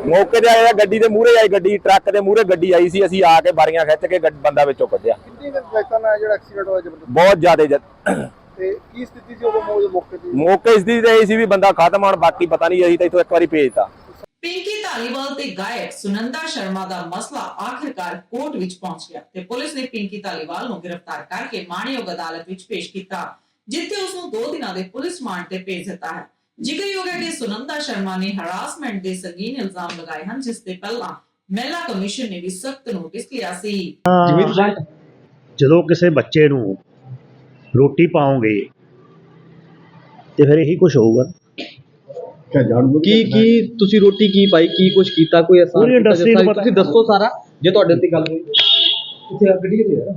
ਮੌਕੇ ਤੇ ਆਇਆ ਗੱਡੀ ਦੇ ਮੂਰੇ ਆਈ ਗੱਡੀ ਟਰੱਕ ਦੇ ਮੂਰੇ ਗੱਡੀ ਆਈ ਸੀ ਅਸੀਂ ਆ ਕੇ ਬਾਰੀਆਂ ਖਿੱਚ ਕੇ ਬੰਦਾ ਵਿੱਚੋਂ ਕੱਢਿਆ। ਬਹੁਤ ਜ਼ਿਆਦਾ ਤੇ ਕੀ ਸਥਿਤੀ ਸੀ ਉਦੋਂ ਮੌਕੇ ਤੇ? ਮੌਕੇ ਇਸ ਦੀ ਤੇ ਸੀ ਵੀ ਬੰਦਾ ਖਤਮ ਹੋਣ ਬਾਕੀ ਪਤਾ ਨਹੀਂ ਅਸੀਂ ਤਾਂ ਇੱਥੋਂ ਇੱਕ ਵਾਰੀ ਭੇਜਤਾ। ਪਿੰਕੀ ਧਾਲੀਵਾਲ ਤੇ ਗਾਇਕ ਸੁਨੰਦਾ ਸ਼ਰਮਾ ਦਾ ਮਸਲਾ ਆਖਿਰਕਾਰ ਕੋਰਟ ਵਿੱਚ ਪਹੁੰਚ ਗਿਆ ਤੇ ਪੁਲਿਸ ਨੇ ਪਿੰਕੀ ਧਾਲੀਵਾਲ ਨੂੰ ਗ੍ਰਿਫਤਾਰ ਕਰਕੇ ਮਾਣਯੋਗ ਅਦਾਲਤ ਵਿੱਚ ਪੇਸ਼ ਕੀਤਾ, ਜਿੱਥੇ ਉਸ ਨੂੰ 2 ਦਿਨਾਂ ਦੇ ਪੁਲਿਸ ਰਿਮਾਂਡ ਤੇ ਭੇਜ ਦਿੱਤਾ ਹੈ। ਜ਼ਿਕਰਯੋਗ ਹੈ ਕਿ ਸੁਨੰਦਾ ਸ਼ਰਮਾ ਨੇ ਹਰਾਸਮੈਂਟ ਦੇ ਸੰਗੀਨ ਇਲਜ਼ਾਮ ਲਗਾਏ ਹਨ, ਜਿਸ ਤੇ ਪਹਿਲਾਂ ਮਹਿਲਾ ਕਮਿਸ਼ਨ ਨੇ ਵੀ ਸਖਤ ਨੋਟਿਸ ਲਿਆ ਸੀ। ਜਦੋਂ ਕਿਸੇ ਬੱਚੇ ਨੂੰ ਰੋਟੀ ਪਾਓਗੇ ਤੇ ਫਿਰ ਇਹੀ ਕੁਝ ਹੋਊਗਾ। ਕੀ ਕੀ ਤੁਸੀਂ ਰੋਟੀ ਕੀ ਪਾਈ ਕੀ ਕੁਝ ਕੀਤਾ ਕੋਈ ਐਸਾ ਪੂਰੀ industry ਨੂੰ ਪਤਾ- ਤੁਸੀਂ ਦੱਸੋ ਸਾਰਾ ਜੇ ਤੁਹਾਡੇ ਤੇ ਗੱਲ ਹੋਈ। ਤੁਸੀਂ ਆ ਗੱਡੀ ਆ?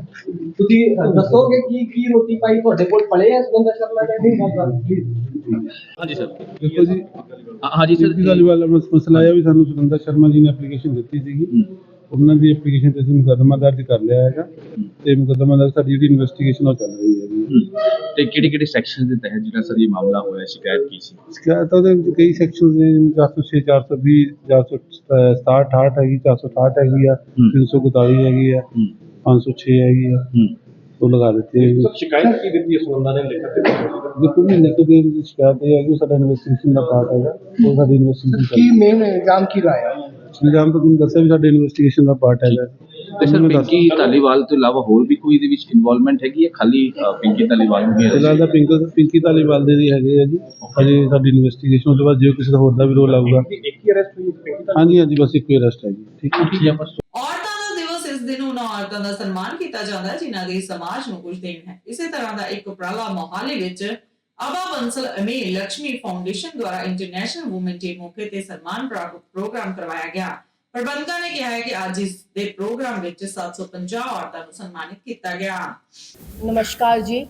ਤੁਸੀਂ ਦੱਸੋਗੇ ਕੀ ਕੀ ਰੋਟੀ ਪਾਈ ਤੁਹਾਡੇ ਕੋਲ ਪਲੇ ਐ ਸੁਗੰਧਾ ਸ਼ਰਮਾ ਦੇ? ਨਹੀਂ ਹਾਂਜੀ। ਸਰ। ਦੇਖੋ ਜੀ ਹਾਂਜੀ ਧਾਲੀਵਾਲ ਦਾ ਮਸ- ਮਸਲਾ ਆਇਆ ਵੀ ਸਾਨੂੰ ਸੁਰਿੰਦਰ ਸ਼ਰਮਾ ਜੀ ਨੇ ਐਪਲੀਕੇਸ਼ਨ ਦਿੱਤੀ ਸੀਗੀ। ਉਹਨਾਂ ਦੀ ਐਪਲੀਕੇਸ਼ਨ ਤੇ ਅਸੀਂ ਮੁਕੱਦਮਾ ਦਰਜ ਕਰ ਲਿਆ ਹੈਗਾ ਤੇ ਮੁਕੱਦਮਾ ਦਰਜ ਸਾਡੀ ਜਿਹੜੀ ਇਨਵੈਸਟੀਗੇਸ਼ਨ ਉਹ ਚੱਲ ਰਹੀ ਹੈ ਤੇ ਕਿਹੜੇ ਕਿਹੜੇ ਸੈਕਸ਼ਨ ਦੇ ਤਹਿਤ ਜਿਹੜਾ ਸਰ ਇਹ ਮਾਮਲਾ ਹੋਇਆ ਸ਼ਿਕਾਇਤ ਕੀ ਸੀ? ਸ਼ਿਕਾਇਤ ਉਹਦੇ ਵਿੱਚ ਕਈ ਸੈਕਸ਼ਨਸ ਨੇ ਜਿਵੇਂ 406 420 467 68 ਹੈਗੀ 468 ਹੈਗੀ ਆ 342 ਹੈਗੀ ਆ 506 ਹੈਗੀ ਆ ਉਹ ਲਗਾ ਦਿੱਤੀ ਹੈ ਜੀ। ਸ਼ਿਕਾਇਤ ਕੀ ਦਿੱਤੀ ਇਸ ਬੰਦਾ ਨੇ ਲਿਖਤ ਦੇ ਦੇਖੋ ਜੀ ਲਿਖਤ ਦੇ ਸ਼ਿਕਾਇਤ ਇਹ ਹੈ ਕਿ ਸਾਡਾ ਇਨਵੈਸਟੀਗੇਸ਼ਨ ਦਾ ਪਾਰਟ ਹੈਗਾ ਉਹ ਸਾਡੀ ਇਨਵੈਸਟੀਗੇਸ਼ਨ ਕੀ ਮੇਨ ਇਲਜ਼ਾਮ ਕੀ ਲਾਇਆ? ਇਲਜ਼ਾਮ ਤਾਂ ਤੁਹਾਨੂੰ ਦੱਸਿਆ ਵੀ ਸਾਡੇ ਇਨਵੈਸਟੀਗੇਸ਼ਨ ਦਾ ਪਾਰਟ ਹੈਗਾ। ਤੇ ਸਰ ਪਿੰਕੀ ਧਾਲੀਵਾਲ ਤੋਂ ਇਲਾਵਾ ਹੋਰ ਵੀ ਕੋਈ ਇਹਦੇ ਵਿੱਚ ਇਨਵੋਲਵਮੈਂਟ ਹੈਗੀ ਹੈ? ਖਾਲੀ ਅ, ਪਿੰਕੀ ਧਾਲੀਵਾਲ ਨੂੰ ਹੀ ਫਿਲਹਾਲ ਤਾਂ ਪਿੰਕ ਪਿੰਕੀ ਧਾਲੀਵਾਲ ਦੇ ਦੀ ਹੈਗੇ ਆ ਜੀ। ਅਜੇ ਸਾਡੀ ਇਨਵੈਸਟੀਗੇਸ਼ਨ ਤੋਂ ਬਾਅਦ ਜੇ ਕਿਸੇ ਦਾ ਹੋਰ ਦਾ ਵੀ ਰੋਲ ਆਊਗਾ। ਇੱਕ ਹੀ ਅਰੈਸਟ ਹੋਈ ਪਿੰਕੀ ਹਾਂਜੀ ਹਾਂਜੀ ਬਸ ਇੱਕੋ ਹੀ ਅਰੈਸਟ ਹੈ ਜੀ। ਠੀਕ ਹੈ ਜੀ ਔਰਤਾਂ ਦਾ ਦਿਵਸ ਇਸ ਦਿਨ ਉਹਨਾਂ ਔਰਤਾਂ ਦਾ ਸਨਮਾਨ ਕੀਤਾ ਜਾਂਦਾ ਹੈ ਜਿਨ੍ਹਾਂ ਦੇ ਸਮਾਜ ਨੂੰ ਕੁਝ ਦੇਣ ਹੈ। ਇਸੇ ਤਰ੍ਹਾਂ ਦਾ ਇੱਕ ਉਪਰਾਲਾ ਮੋਹਾਲੀ ਵਿੱਚ ਅਬਾ ਬੰਸਲ ਅਮੇ ਲక్ష్ਮੀ ਫਾਊਂਡੇਸ਼ਨ ਦੁਆਰਾ ਇੰਟਰਨੈਸ਼ਨਲ ਔਮਨ ਡੇ ਮੌਕੇ ਤੇ ਸਨਮਾਨ ਪ੍ਰਾਪਤ ਪ੍ਰੋਗਰਾਮ ਕਰਵਾਇਆ ਗਿਆ ਪ੍ਰਬੰਧਕਾਂ ਨੇ ਕਿਹਾ ਹੈ ਕਿ ਅੱਜ ਇਸ ਦੇ ਪ੍ਰੋਗਰਾਮ ਵਿੱਚ 750 ਔਰਤਾਂ ਨੂੰ ਸਨਮਾਨਿਤ ਕੀਤਾ ਗਿਆ ਨਮਸਕਾਰ ਜੀ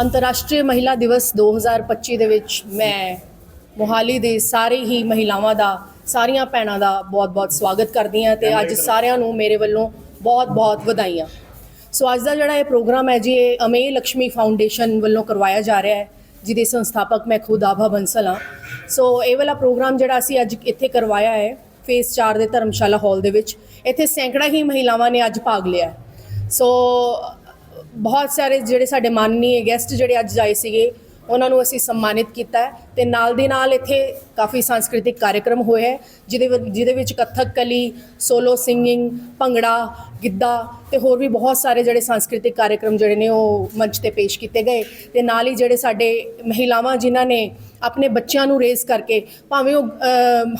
ਅੰਤਰਰਾਸ਼ਟਰੀ ਮਹਿਲਾ ਦਿਵਸ 2025 ਦੇ ਵਿੱਚ ਮੈਂ ਮੋਹਾਲੀ ਦੇ ਸਾਰੇ ਹੀ ਮਹਿਲਾਵਾਂ ਦਾ ਸਾਰੀਆਂ ਭੈਣਾਂ ਦਾ ਬਹੁਤ-ਬਹੁਤ ਸਵਾਗਤ ਕਰਦੀ ਹਾਂ ਤੇ ਅੱਜ ਸਾਰਿਆਂ ਨੂੰ ਮੇਰੇ ਵੱਲੋਂ ਬਹੁਤ-ਬਹੁਤ ਵਧਾਈਆਂ ਸੋ ਅੱਜ ਦਾ ਜਿਹੜਾ ਇਹ ਪ੍ਰੋਗਰਾਮ ਹੈ ਜੀ, ਇਹ ਅਮੇ ਲక్ష్ਮੀ ਫਾਊਂਡੇਸ਼ਨ ਵੱਲੋਂ ਕਰਵਾਇਆ ਜਾ ਰਿਹਾ ਹੈ, ਜਿਹਦੇ ਸੰਸਥਾਪਕ ਮੈਂ ਖੁਦ ਆਭਾ ਬੰਸਲ ਹਾਂ। ਸੋ ਇਹ ਵਾਲਾ ਪ੍ਰੋਗਰਾਮ ਜਿਹੜਾ ਅਸੀਂ ਅੱਜ ਇੱਥੇ ਕਰਵਾਇਆ ਹੈ ਫੇਸ 4 ਦੇ ਧਰਮਸ਼ਾਲਾ ਹਾਲ ਦੇ ਵਿੱਚ, ਇੱਥੇ ਸੈਂਕੜਾ ਹੀ ਮਹਿਲਾਵਾਂ ਨੇ ਅੱਜ ਭਾਗ ਲਿਆ। ਸੋ ਬਹੁਤ ਸਾਰੇ ਜਿਹੜੇ ਸਾਡੇ ਮਾਨਨੀਏ ਗੈਸਟ ਜਿਹੜੇ ਅੱਜ ਆਏ ਸੀਗੇ, ਉਹਨਾਂ ਨੂੰ ਅਸੀਂ ਸਨਮਾਨਿਤ ਕੀਤਾ ਹੈ। ਤੇ ਨਾਲ ਦੇ ਨਾਲ ਇੱਥੇ ਕਾਫੀ ਸੰਸਕ੍ਰਿਤਿਕ ਕਾਰਜਕ੍ਰਮ ਹੋਏ ਹੈ, ਜਿਹਦੇ ਜਿਹਦੇ ਵਿੱਚ ਕਥਕ ਕਲੀ, ਸੋਲੋ ਸਿੰਗਿੰਗ, ਭੰਗੜਾ, ਗਿੱਧਾ ਤੇ ਹੋਰ ਵੀ ਬਹੁਤ ਸਾਰੇ ਜਿਹੜੇ ਸੰਸਕ੍ਰਿਤਿਕ ਕਾਰਜਕ੍ਰਮ ਜਿਹੜੇ ਨੇ ਉਹ ਮੰਚ ਤੇ ਪੇਸ਼ ਕੀਤੇ ਗਏ ਤੇ ਨਾਲ ਹੀ ਜਿਹੜੇ ਸਾਡੇ ਮਹਿਲਾਵਾਂ ਜਿਨ੍ਹਾਂ ਨੇ ਆਪਣੇ ਬੱਚਿਆਂ ਨੂੰ ਰੇਜ਼ ਕਰਕੇ ਭਾਵੇਂ ਉਹ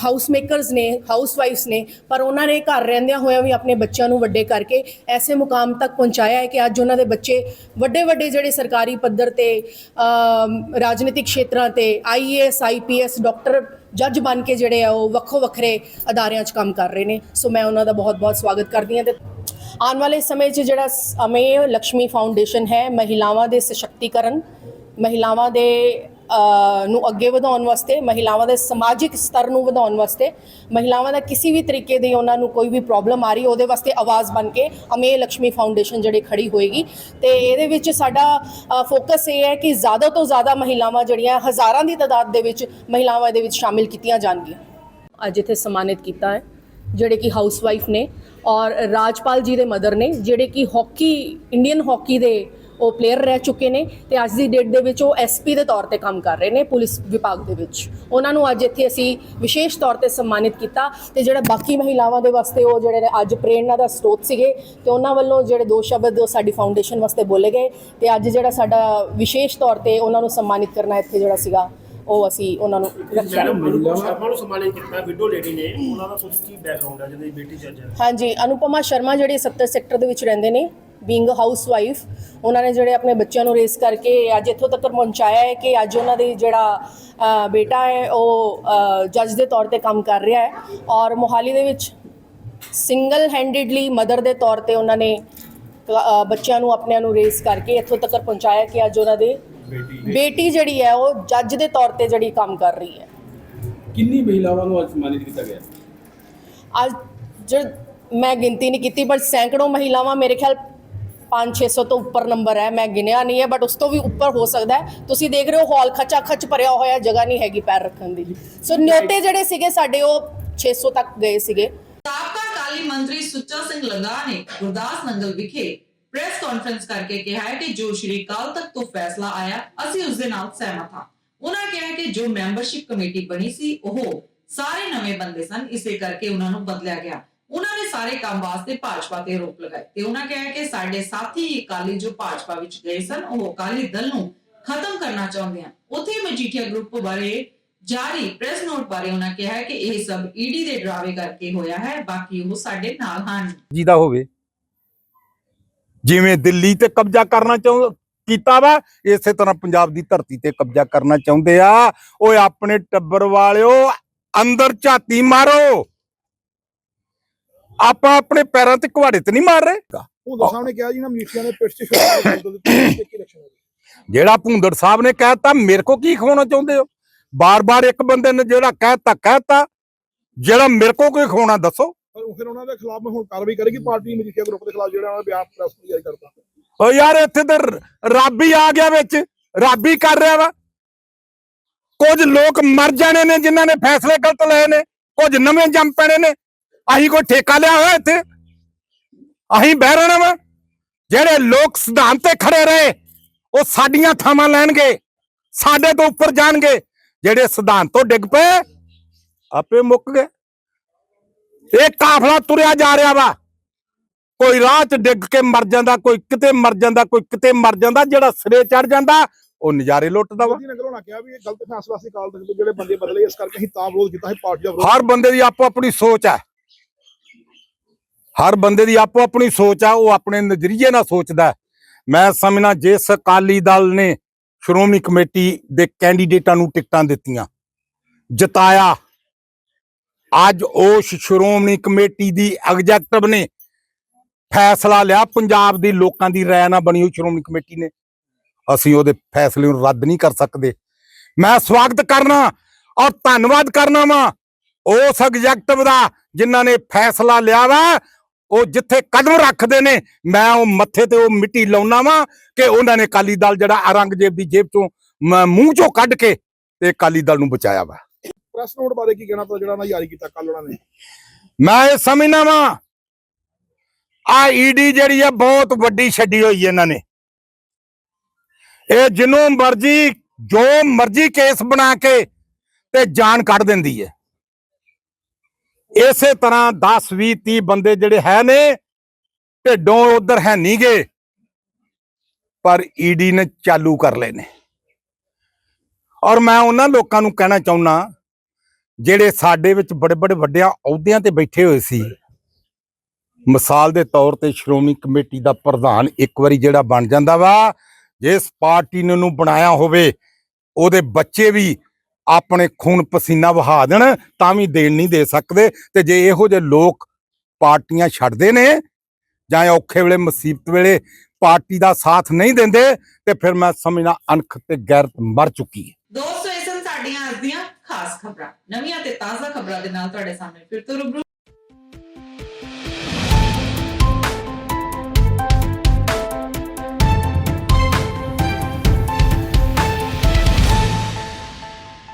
ਹਾਊਸ ਮੇਕਰਸ ਨੇ ਹਾਊਸ ਵਾਈਫਸ ਨੇ, ਪਰ ਉਹਨਾਂ ਨੇ ਘਰ ਰਹਿੰਦਿਆਂ ਹੋਇਆਂ ਵੀ ਆਪਣੇ ਬੱਚਿਆਂ ਨੂੰ ਵੱਡੇ ਕਰਕੇ ਐਸੇ ਮੁਕਾਮ ਤੱਕ ਪਹੁੰਚਾਇਆ ਹੈ ਕਿ ਅੱਜ ਉਹਨਾਂ ਦੇ ਬੱਚੇ ਵੱਡੇ ਵੱਡੇ ਜਿਹੜੇ ਸਰਕਾਰੀ ਪੱਧਰ ਤੇ ਰਾਜਨੀਤਿਕ ਖੇਤਰਾਂ ਤੇ ਆਈ ਆਈਏਐਸ, ਆਈਪੀਐਸ ਡਾਕਟਰ, ਜੱਜ ਬਣ ਕੇ ਜਿਹੜੇ ਆ ਉਹ ਵੱਖੋ ਵੱਖਰੇ ਅਦਾਰਿਆਂ 'ਚ ਕੰਮ ਕਰ ਰਹੇ ਨੇ। ਸੋ ਮੈਂ ਉਹਨਾਂ ਦਾ ਬਹੁਤ ਬਹੁਤ ਸਵਾਗਤ ਕਰਦੀ ਹਾਂ ਤੇ ਆਉਣ ਵਾਲੇ ਸਮੇਂ 'ਚ ਜਿਹੜਾ ਅਮੇ ਅਮੇਯ ਲక్ష్ਮੀ ਫਾਊਂਡੇਸ਼ਨ ਹੈ, ਮਹਿਲਾਵਾਂ ਦੇ ਸਸ਼ਕਤੀਕਰਨ, ਮਹਿਲਾਵਾਂ ਦੇ ਨੂੰ ਅੱਗੇ ਵਧਾਉਣ ਵਾਸਤੇ, ਮਹਿਲਾਵਾਂ ਦੇ ਸਮਾਜਿਕ ਸਤਰ ਨੂੰ ਵਧਾਉਣ ਵਾਸਤੇ, ਮਹਿਲਾਵਾਂ ਦਾ ਕਿਸੇ ਵੀ ਤਰੀਕੇ ਦੀ ਉਹਨਾਂ ਨੂੰ ਕੋਈ ਵੀ ਪ੍ਰੋਬਲਮ ਆ ਰਹੀ, ਉਹਦੇ ਵਾਸਤੇ ਆਵਾਜ਼ ਬਣ ਕੇ ਅਮੇ ਲక్ష్ਮੀ ਫਾਊਂਡੇਸ਼ਨ ਜਿਹੜੀ ਖੜੀ ਹੋਏਗੀ। ਤੇ ਇਹਦੇ ਵਿੱਚ ਸਾਡਾ ਫੋਕਸ ਇਹ ਹੈ ਕਿ ਜ਼ਿਆਦਾ ਤੋਂ ਜ਼ਿਆਦਾ ਮਹਿਲਾਵਾਂ ਜਿਹੜੀਆਂ ਹਜ਼ਾਰਾਂ ਦੀ ਤਾਦਾਦ ਦੇ ਵਿੱਚ ਮਹਿਲਾਵਾਂ ਇਹਦੇ ਵਿੱਚ ਸ਼ਾਮਿਲ ਕੀਤੀਆਂ ਜਾਣਗੀਆਂ। ਅੱਜ ਇੱਥੇ ਸਨਮਾਨਿਤ ਕੀਤਾ ਹੈ, ਜਿਹੜੇ ਕਿ ਹਾਊਸਵਾਈਫ ਨੇ ਔਰ ਰਾਜਪਾਲ ਜੀ ਦੇ ਮਦਰ ਨੇ, ਜਿਹੜੇ ਕਿ ਹਾਕੀ ਇੰਡੀਅਨ ਹਾਕੀ ਦੇ ਉਹ ਪਲੇਅਰ ਰਹਿ ਚੁੱਕੇ ਨੇ ਤੇ ਅੱਜ ਦੀ ਡੇਟ ਦੇ ਵਿੱਚ ਉਹ ਐਸਪੀ ਦੇ ਤੌਰ ਤੇ ਕੰਮ ਕਰ ਰਹੇ ਨੇ ਪੁਲਿਸ ਵਿਭਾਗ ਦੇ ਵਿੱਚ। ਉਹਨਾਂ ਨੂੰ ਅੱਜ ਇੱਥੇ ਅਸੀਂ ਵਿਸ਼ੇਸ਼ ਤੌਰ ਤੇ ਸਨਮਾਨਿਤ ਕੀਤਾ ਤੇ ਜਿਹੜਾ ਬਾਕੀ ਮਹਿਲਾਵਾਂ ਦੇ ਵਾਸਤੇ ਉਹ ਜਿਹੜੇ ਨੇ ਅੱਜ ਪ੍ਰੇਰਣਾ ਦਾ ਸਰੋਤ ਸੀਗੇ ਤੇ ਉਹਨਾਂ ਵੱਲੋਂ ਜਿਹੜੇ ਦੋ ਸ਼ਬਦ ਉਹ ਸਾਡੀ ਫਾਊਂਡੇਸ਼ਨ ਵਾਸਤੇ ਬੋਲੇ ਗਏ ਤੇ ਅੱਜ ਜਿਹੜਾ ਸਾਡਾ ਵਿਸ਼ੇਸ਼ ਤੌਰ ਤੇ ਉਹਨਾਂ ਨੂੰ ਸਨਮਾਨਿਤ ਕਰਨਾ ਇੱਥੇ ਜਿਹੜਾ ਸੀਗਾ ਉਹ ਅਸੀਂ ਉਹਨਾਂ ਨੂੰ ਰੱਖਿਆ। ਸ਼ਰਮਾ ਨੂੰ ਸੰਭਾਲੇ ਕੀਤਾ ਵਿਡੋ ਲੇਡੀ ਨੇ? ਉਹਨਾਂ ਦਾ ਸੋਚ ਕੀ ਬੈਕਗ੍ਰਾਉਂਡ ਹੈ ਜਿਹਦੀ ਬੇਟੀ ਜੱਜ ਹੈ ਹਾਂਜੀ ਅਨੁਪਮਾ ਸ਼ਰਮਾ ਜਿਹੜੇ 70 ਸੈਕਟਰ ਦੇ ਵਿੱਚ ਰਹਿੰਦੇ ਨੇ ਬੀਇੰਗ ਹਾਊਸ ਵਾਈਫ ਉਹਨਾਂ ਨੇ ਜਿਹੜੇ ਆਪਣੇ ਬੱਚਿਆਂ ਨੂੰ ਰੇਸ ਕਰਕੇ ਅੱਜ ਇੱਥੋਂ ਤੱਕ ਪਹੁੰਚਾਇਆ ਹੈ ਕਿ ਅੱਜ ਉਹਨਾਂ ਦੀ ਜਿਹੜਾ ਬੇਟਾ ਹੈ ਉਹ ਜੱਜ ਦੇ ਤੌਰ ਤੇ ਕੰਮ ਕਰ ਰਿਹਾ ਹੈ ਔਰ ਮੋਹਾਲੀ ਦੇ ਵਿੱਚ ਸਿੰਗਲ ਹੈਂਡਡਲੀ ਮਦਰ ਦੇ ਤੌਰ ਤੇ ਉਹਨਾਂ ਨੇ ਬੱਚਿਆਂ ਨੂੰ ਆਪਣਿਆਂ ਨੂੰ ਰੇਸ ਕਰਕੇ ਇੱਥੋਂ ਤੱਕ ਪਹੁੰਚਾਇਆ ਕਿ ਅੱਜ ਉਹਨਾਂ ਦੇ ਬੇਟੀ। ਜਿਹੜੀ ਹੈ ਉਹ ਜੱਜ ਦੇ ਤੌਰ ਤੇ ਜਿਹੜੀ ਕੰਮ ਕਰ ਰਹੀ ਹੈ। ਕਿੰਨੀ ਮਹਿਲਾਵਾਂ ਨੂੰ ਅੱਜ ਸਨਮਾਨਿਤ ਕੀਤਾ ਗਿਆ? ਅੱਜ ਜੋ ਮੈਂ ਗਿਣਤੀ ਨਹੀਂ ਕੀਤੀ ਪਰ ਸੈਂਕੜੋਂ ਮਹਿਲਾਵਾਂ ਮੇਰੇ ਖਿਆਲ 5-600 ਤੋਂ ਉੱਪਰ ਨੰਬਰ ਹੈ। ਮੈਂ ਗਿਣਿਆ ਨਹੀਂ ਹੈ ਬਟ ਉਸ ਤੋਂ ਵੀ ਉੱਪਰ ਹੋ ਸਕਦਾ ਤੁਸੀਂ ਦੇਖ ਰਹੇ ਹੋ ਹਾਲ ਖੱਚਾ ਖੱਚ ਭਰਿਆ ਹੋਇਆ ਜਗ੍ਹਾ ਨਹੀਂ ਹੈਗੀ ਪੈਰ ਰੱਖਣ ਦੀ। ਸੋ ਨਿਓਤੇ ਜਿਹੜੇ ਸੀਗੇ ਸਾਡੇ ਉਹ 600 ਤੱਕ ਗਏ ਸੀਗੇ। ਸਾਬਕਾ ਅਕਾਲੀ ਮੰਤਰੀ ਸੁੱਚਾ ਸਿੰਘ ਲੰਗਾ ਨੇ ਗੁਰਦਾਸ ਨੰਗਲ ਵਿਖੇ ਪ੍ਰੈਸ ਕਾਨਫਰੰਸ ਕਰਕੇ ਕਿਹਾ ਹੈ ਕਿ ਜੋ ਸ਼੍ਰੀ ਅਕਾਲ ਤਖਤ ਤੋਂ ਫੈਸਲਾ ਆਇਆ, ਅਸੀਂ ਉਸ ਦੇ ਨਾਲ ਸਹਿਮਤ ਹਾਂ। ਉਹਨਾਂ ਕਿਹਾ ਕਿ ਜੋ ਮੈਂਬਰਸ਼ਿਪ ਕਮੇਟੀ ਬਣੀ ਸੀ, ਉਹ ਸਾਰੇ ਨਵੇਂ ਬੰਦੇ ਸਨ, ਇਸੇ ਕਰਕੇ ਉਹਨਾਂ ਨੂੰ ਬਦਲਿਆ ਗਿਆ। ਉਹਨਾਂ ਨੇ ਸਾਰੇ ਕੰਮ ਵਾਸਤੇ ਭਾਜਪਾ ਤੇ ਆਰੋਪ ਲਗਾਏ ਤੇ ਉਹਨਾਂ ਕਿਹਾ ਕਿ ਸਾਡੇ ਸਾਥੀ ਅਕਾਲੀ ਜੋ ਭਾਜਪਾ ਵਿੱਚ ਗਏ ਸਨ, ਉਹ ਅਕਾਲੀ ਦਲ ਨੂੰ ਖਤਮ ਕਰਨਾ ਚਾਹੁੰਦੇ ਹਨ। ਉੱਥੇ ਮਜੀਠੀਆ ਗਰੁੱਪ ਬਾਰੇ ਜਾਰੀ ਪ੍ਰੈਸ ਨੋਟ ਬਾਰੇ ਉਹਨਾਂ ਕਿਹਾ ਕਿ ਇਹ ਸਭ ਈਡੀ ਦੇ ਡਰਾਵੇ ਕਰਕੇ ਹੋਇਆ ਹੈ, ਬਾਕੀ ਉਹ ਸਾਡੇ ਨਾਲ ਹਨ। ਜਿਹਦਾ ਹੋਵੇ। ਜਿਵੇਂ ਦਿੱਲੀ ਤੇ ਕਬਜ਼ਾ ਕਰਨਾ ਚਾਹੁੰ ਕੀਤਾ ਵਾ ਇਸੇ ਤਰ੍ਹਾਂ ਪੰਜਾਬ ਦੀ ਧਰਤੀ ਤੇ ਕਬਜ਼ਾ ਕਰਨਾ ਚਾਹੁੰਦੇ ਆ। ਓਏ ਆਪਣੇ ਟੱਬਰ ਵਾਲਿਓ ਅੰਦਰ ਝਾਤੀ ਮਾਰੋ। ਆਪਾਂ ਆਪਣੇ ਪੈਰਾਂ ਤੇ ਕੁਹਾੜੇ ਤੇ ਨਹੀਂ ਮਾਰ ਰਹੇ। ਉਹ ਸਾਹਮਣੇ ਕਿਹਾ ਜੀ ਨਾ ਨੇ ਜਿਹੜਾ ਭੁੰਦੜ ਸਾਹਿਬ ਨੇ ਕਹਿਤਾ ਮੇਰੇ ਕੋ ਕੀ ਖਵਾਉਣਾ ਚਾਹੁੰਦੇ ਹੋ? ਬਾਰ-ਬਾਰ ਇੱਕ ਬੰਦੇ ਨੇ ਜਿਹੜਾ ਕਹਿਤਾ ਕਹਿਤਾ ਜਿਹੜਾ ਮੇਰੇ ਕੋ ਕੋਈ ਖਵਾਉਣਾ ਦੱਸੋ। ਪਰ ਫਿਰ ਉਹਨਾਂ ਦੇ ਖਿਲਾਫ ਹੁਣ ਕਾਰਵਾਈ ਕਰੇਗੀ ਪਾਰਟੀ ਮਜੀਠੀਆ ਗਰੁੱਪ ਦੇ ਖਿਲਾਫ ਜਿਹੜਾ ਉਹਨਾਂ ਬਿਆਨ ਪ੍ਰੈਸ ਨੂੰ ਜਾਰੀ ਕਰਤਾ। ਓ ਯਾਰ ਇੱਥੇ ਤੇ ਰੱਬ ਹੀ ਆ ਗਿਆ ਵਿੱਚ ਰੱਬ ਹੀ ਕਰ ਰਿਹਾ ਵਾ। ਕੁਝ ਲੋਕ ਮਰ ਜਾਣੇ ਨੇ ਜਿਨ੍ਹਾਂ ਨੇ ਫੈਸਲੇ ਗਲਤ ਲਏ ਨੇ ਕੁਝ ਨਵੇਂ ਜੰਮ ਪੈਣੇ ਨੇ। ਅਸੀਂ ਕੋਈ ਠੇਕਾ ਲਿਆ ਹੋਇਆ ਇੱਥੇ? ਅਸੀਂ ਬਹਿ ਰਹਿਣਾ ਵਾ। ਜਿਹੜੇ ਲੋਕ ਸਿਧਾਂਤ ਤੇ ਖੜੇ ਰਹੇ ਉਹ ਸਾਡੀਆਂ ਥਾਵਾਂ ਲੈਣਗੇ ਸਾਡੇ ਤੋਂ ਉੱਪਰ ਜਾਣਗੇ। ਜਿਹੜੇ ਸਿਧਾਂਤ ਤੋਂ ਡਿੱਗ ਪਏ ਆਪੇ ਮੁੱਕ ਗਏ। ਇਹ ਕਾਫਲਾ ਤੁਰਿਆ ਜਾ ਰਿਹਾ ਵਾ। ਕੋਈ ਰਾਹ 'ਚ ਡਿੱਗ ਕੇ ਮਰ ਜਾਂਦਾ ਕੋਈ ਕਿਤੇ ਮਰ ਜਾਂਦਾ ਕੋਈ ਕਿਤੇ ਮਰ ਜਾਂਦਾ ਜਿਹੜਾ ਸਿਰੇ ਚੜ ਜਾਂਦਾ ਉਹ ਨਜ਼ਾਰੇ ਲੁੱਟਦਾ ਵਾ। ਮੋਦੀ ਨੇ ਘਰੋਣਾ ਕਿਹਾ ਵੀ ਇਹ ਗਲਤ ਫੈਸਲਾ ਸੀ ਕਾਲ ਤੱਕ ਤੋਂ ਜਿਹੜੇ ਬੰਦੇ ਬਦਲੇ ਇਸ ਕਰਕੇ ਅਸੀਂ ਤਾਂ ਵਿਰੋਧ ਕੀਤਾ ਸੀ ਪਾਰਟੀ ਦਾ ਵਿਰੋਧ ਹਰ ਬੰਦੇ ਦੀ ਆਪੋ ਆਪਣੀ ਸੋਚ ਹੈ ਹਰ ਬੰਦੇ ਦੀ ਆਪੋ ਆਪਣੀ ਸੋਚ ਆ ਉਹ ਆਪਣੇ ਨਜ਼ਰੀਏ ਨਾਲ ਸੋਚਦਾ। ਮੈਂ ਸਮਝਣਾ ਜਿਸ ਅਕਾਲੀ ਦਲ ਨੇ ਸ਼੍ਰੋਮਣੀ ਕਮੇਟੀ ਦੇ ਕੈਂਡੀਡੇਟਾਂ ਨੂੰ ਟਿਕਟਾਂ ਦਿੱਤੀਆਂ ਜਿਤਾਇਆ ਅੱਜ ਉਸ ਸ਼੍ਰੋਮਣੀ ਕਮੇਟੀ ਦੀ ਐਗਜ਼ੈਕਟਿਵ ਨੇ ਫੈਸਲਾ ਲਿਆ। ਪੰਜਾਬ ਦੇ ਲੋਕਾਂ ਦੀ ਰਾਏ ਨਾਲ ਬਣੀ ਹੋਈ ਸ਼੍ਰੋਮਣੀ ਕਮੇਟੀ ਨੇ। ਅਸੀਂ ਉਹਦੇ ਫੈਸਲੇ ਨੂੰ ਰੱਦ ਨਹੀਂ ਕਰ ਸਕਦੇ। ਮੈਂ ਸਵਾਗਤ ਕਰਨਾ ਔਰ ਧੰਨਵਾਦ ਕਰਨਾ ਵਾ ਉਸ ਐਗਜ਼ੈਕਟਿਵ ਦਾ ਜਿਨ੍ਹਾਂ ਨੇ ਫੈਸਲਾ ਲਿਆ ਵਾ। ਉਹ ਜਿੱਥੇ ਕਦਮ ਰੱਖਦੇ ਨੇ, ਮੈਂ ਉਹ ਮੱਥੇ ਤੇ ਉਹ ਮਿੱਟੀ ਲਾਉਣਾ ਵਾ ਕਿ ਉਹਨਾਂ ਨੇ ਕਾਲੀ ਦਲ ਜਿਹੜਾ ਔਰੰਗਜ਼ੇਬ ਦੀ ਜੇਬ ਚੋਂ ਮ- ਮੂੰਹ ਚੋਂ ਕੱਢ ਕੇ ਤੇ ਕਾਲੀ ਦਲ ਨੂੰ ਬਚਾਇਆ ਵਾ। ਪ੍ਰੈਸ ਨੋਟ ਬਾਰੇ ਕੀ ਕਹਿਣਾ ਤਾਂ ਜਿਹੜਾ ਨਾ ਜਾਰੀ ਕੀਤਾ ਕੱਲ ਉਹਨਾਂ ਨੇ? ਮੈਂ ਇਹ ਸਮਝਣਾ ਵਾ ਆ ਈਡੀ ਜਿਹੜੀ ਆ ਬਹੁਤ ਵੱਡੀ ਛੱਡੀ ਹੋਈ ਇਹਨਾਂ ਨੇ। ਇਹ ਜਿਹਨੂੰ ਮਰਜ਼ੀ, ਜੋ ਮਰਜ਼ੀ ਕੇਸ ਬਣਾ ਕੇ ਤੇ ਜਾਨ ਕੱਢ ਦਿੰਦੀ ਹੈ। ਇਸੇ ਤਰ੍ਹਾਂ 10 20 30 ਬੰਦੇ ਜਿਹੜੇ ਹੈ ਨੇ, ਢਿੱਡੋਂ ਉਧਰ ਹੈ ਨਹੀਂ ਗਏ ਪਰ ਈਡੀ ਨੇ ਚਾਲੂ ਕਰ ਲਏ ਨੇ। ਔਰ ਮੈਂ ਉਹਨਾਂ ਲੋਕਾਂ ਨੂੰ ਕਹਿਣਾ ਚਾਹੁੰਨਾ ਜਿਹੜੇ ਸਾਡੇ ਵਿੱਚ ਬੜੇ ਬੜੇ ਵੱਡਿਆਂ ਅਹੁਦਿਆਂ ਤੇ ਬੈਠੇ ਹੋਏ ਸੀ। ਮਿਸਾਲ ਦੇ ਤੌਰ ਤੇ ਸ਼੍ਰੋਮਣੀ ਕਮੇਟੀ ਦਾ ਪ੍ਰਧਾਨ ਇੱਕ ਵਾਰੀ ਜਿਹੜਾ ਬਣ ਜਾਂਦਾ ਵਾ, ਜਿਸ ਪਾਰਟੀ ਨੇ ਉਹਨੂੰ ਬਣਾਇਆ ਹੋਵੇ, ਉਹਦੇ ਬੱਚੇ ਵੀ ਆਪਣੇ ਖੂਨ ਪਸੀਨਾ ਵਹਾ ਦੇਣ, ਤਾਂ ਵੀ ਦੇਣ ਨਹੀਂ ਦੇ ਸਕਦੇ। ਤੇ ਜੇ ਇਹੋ ਜਿਹੇ ਲੋਕ ਪਾਰਟੀਆਂ ਛੱਡਦੇ ਨੇ, ਜਾਂ ਔਖੇ ਵੇਲੇ, ਮੁਸੀਬਤ ਵੇਲੇ ਪਾਰਟੀ ਦਾ ਸਾਥ ਨਹੀਂ ਦਿੰਦੇ, ਤੇ ਫਿਰ ਮੈਂ ਸਮਝਣਾ ਅਣਖ ਤੇ ਗੈਰਤ ਮਰ ਚੁੱਕੀ ਹੈ। ਦੋਸਤੋ ਇਹ ਸਨ ਸਾਡੀਆਂ ਅੱਜ ਖਾਸ ਖਬਰਾਂ ਨਵੀਆਂ ਤੇ ਤਾਜ਼ਾ ਖਬਰਾਂ ਦੇ ਨਾਲ ਤੁਹਾਡੇ ਸਾਹਮਣੇ ਫਿਰ ਤੋਂ ਰੂਬਰੂ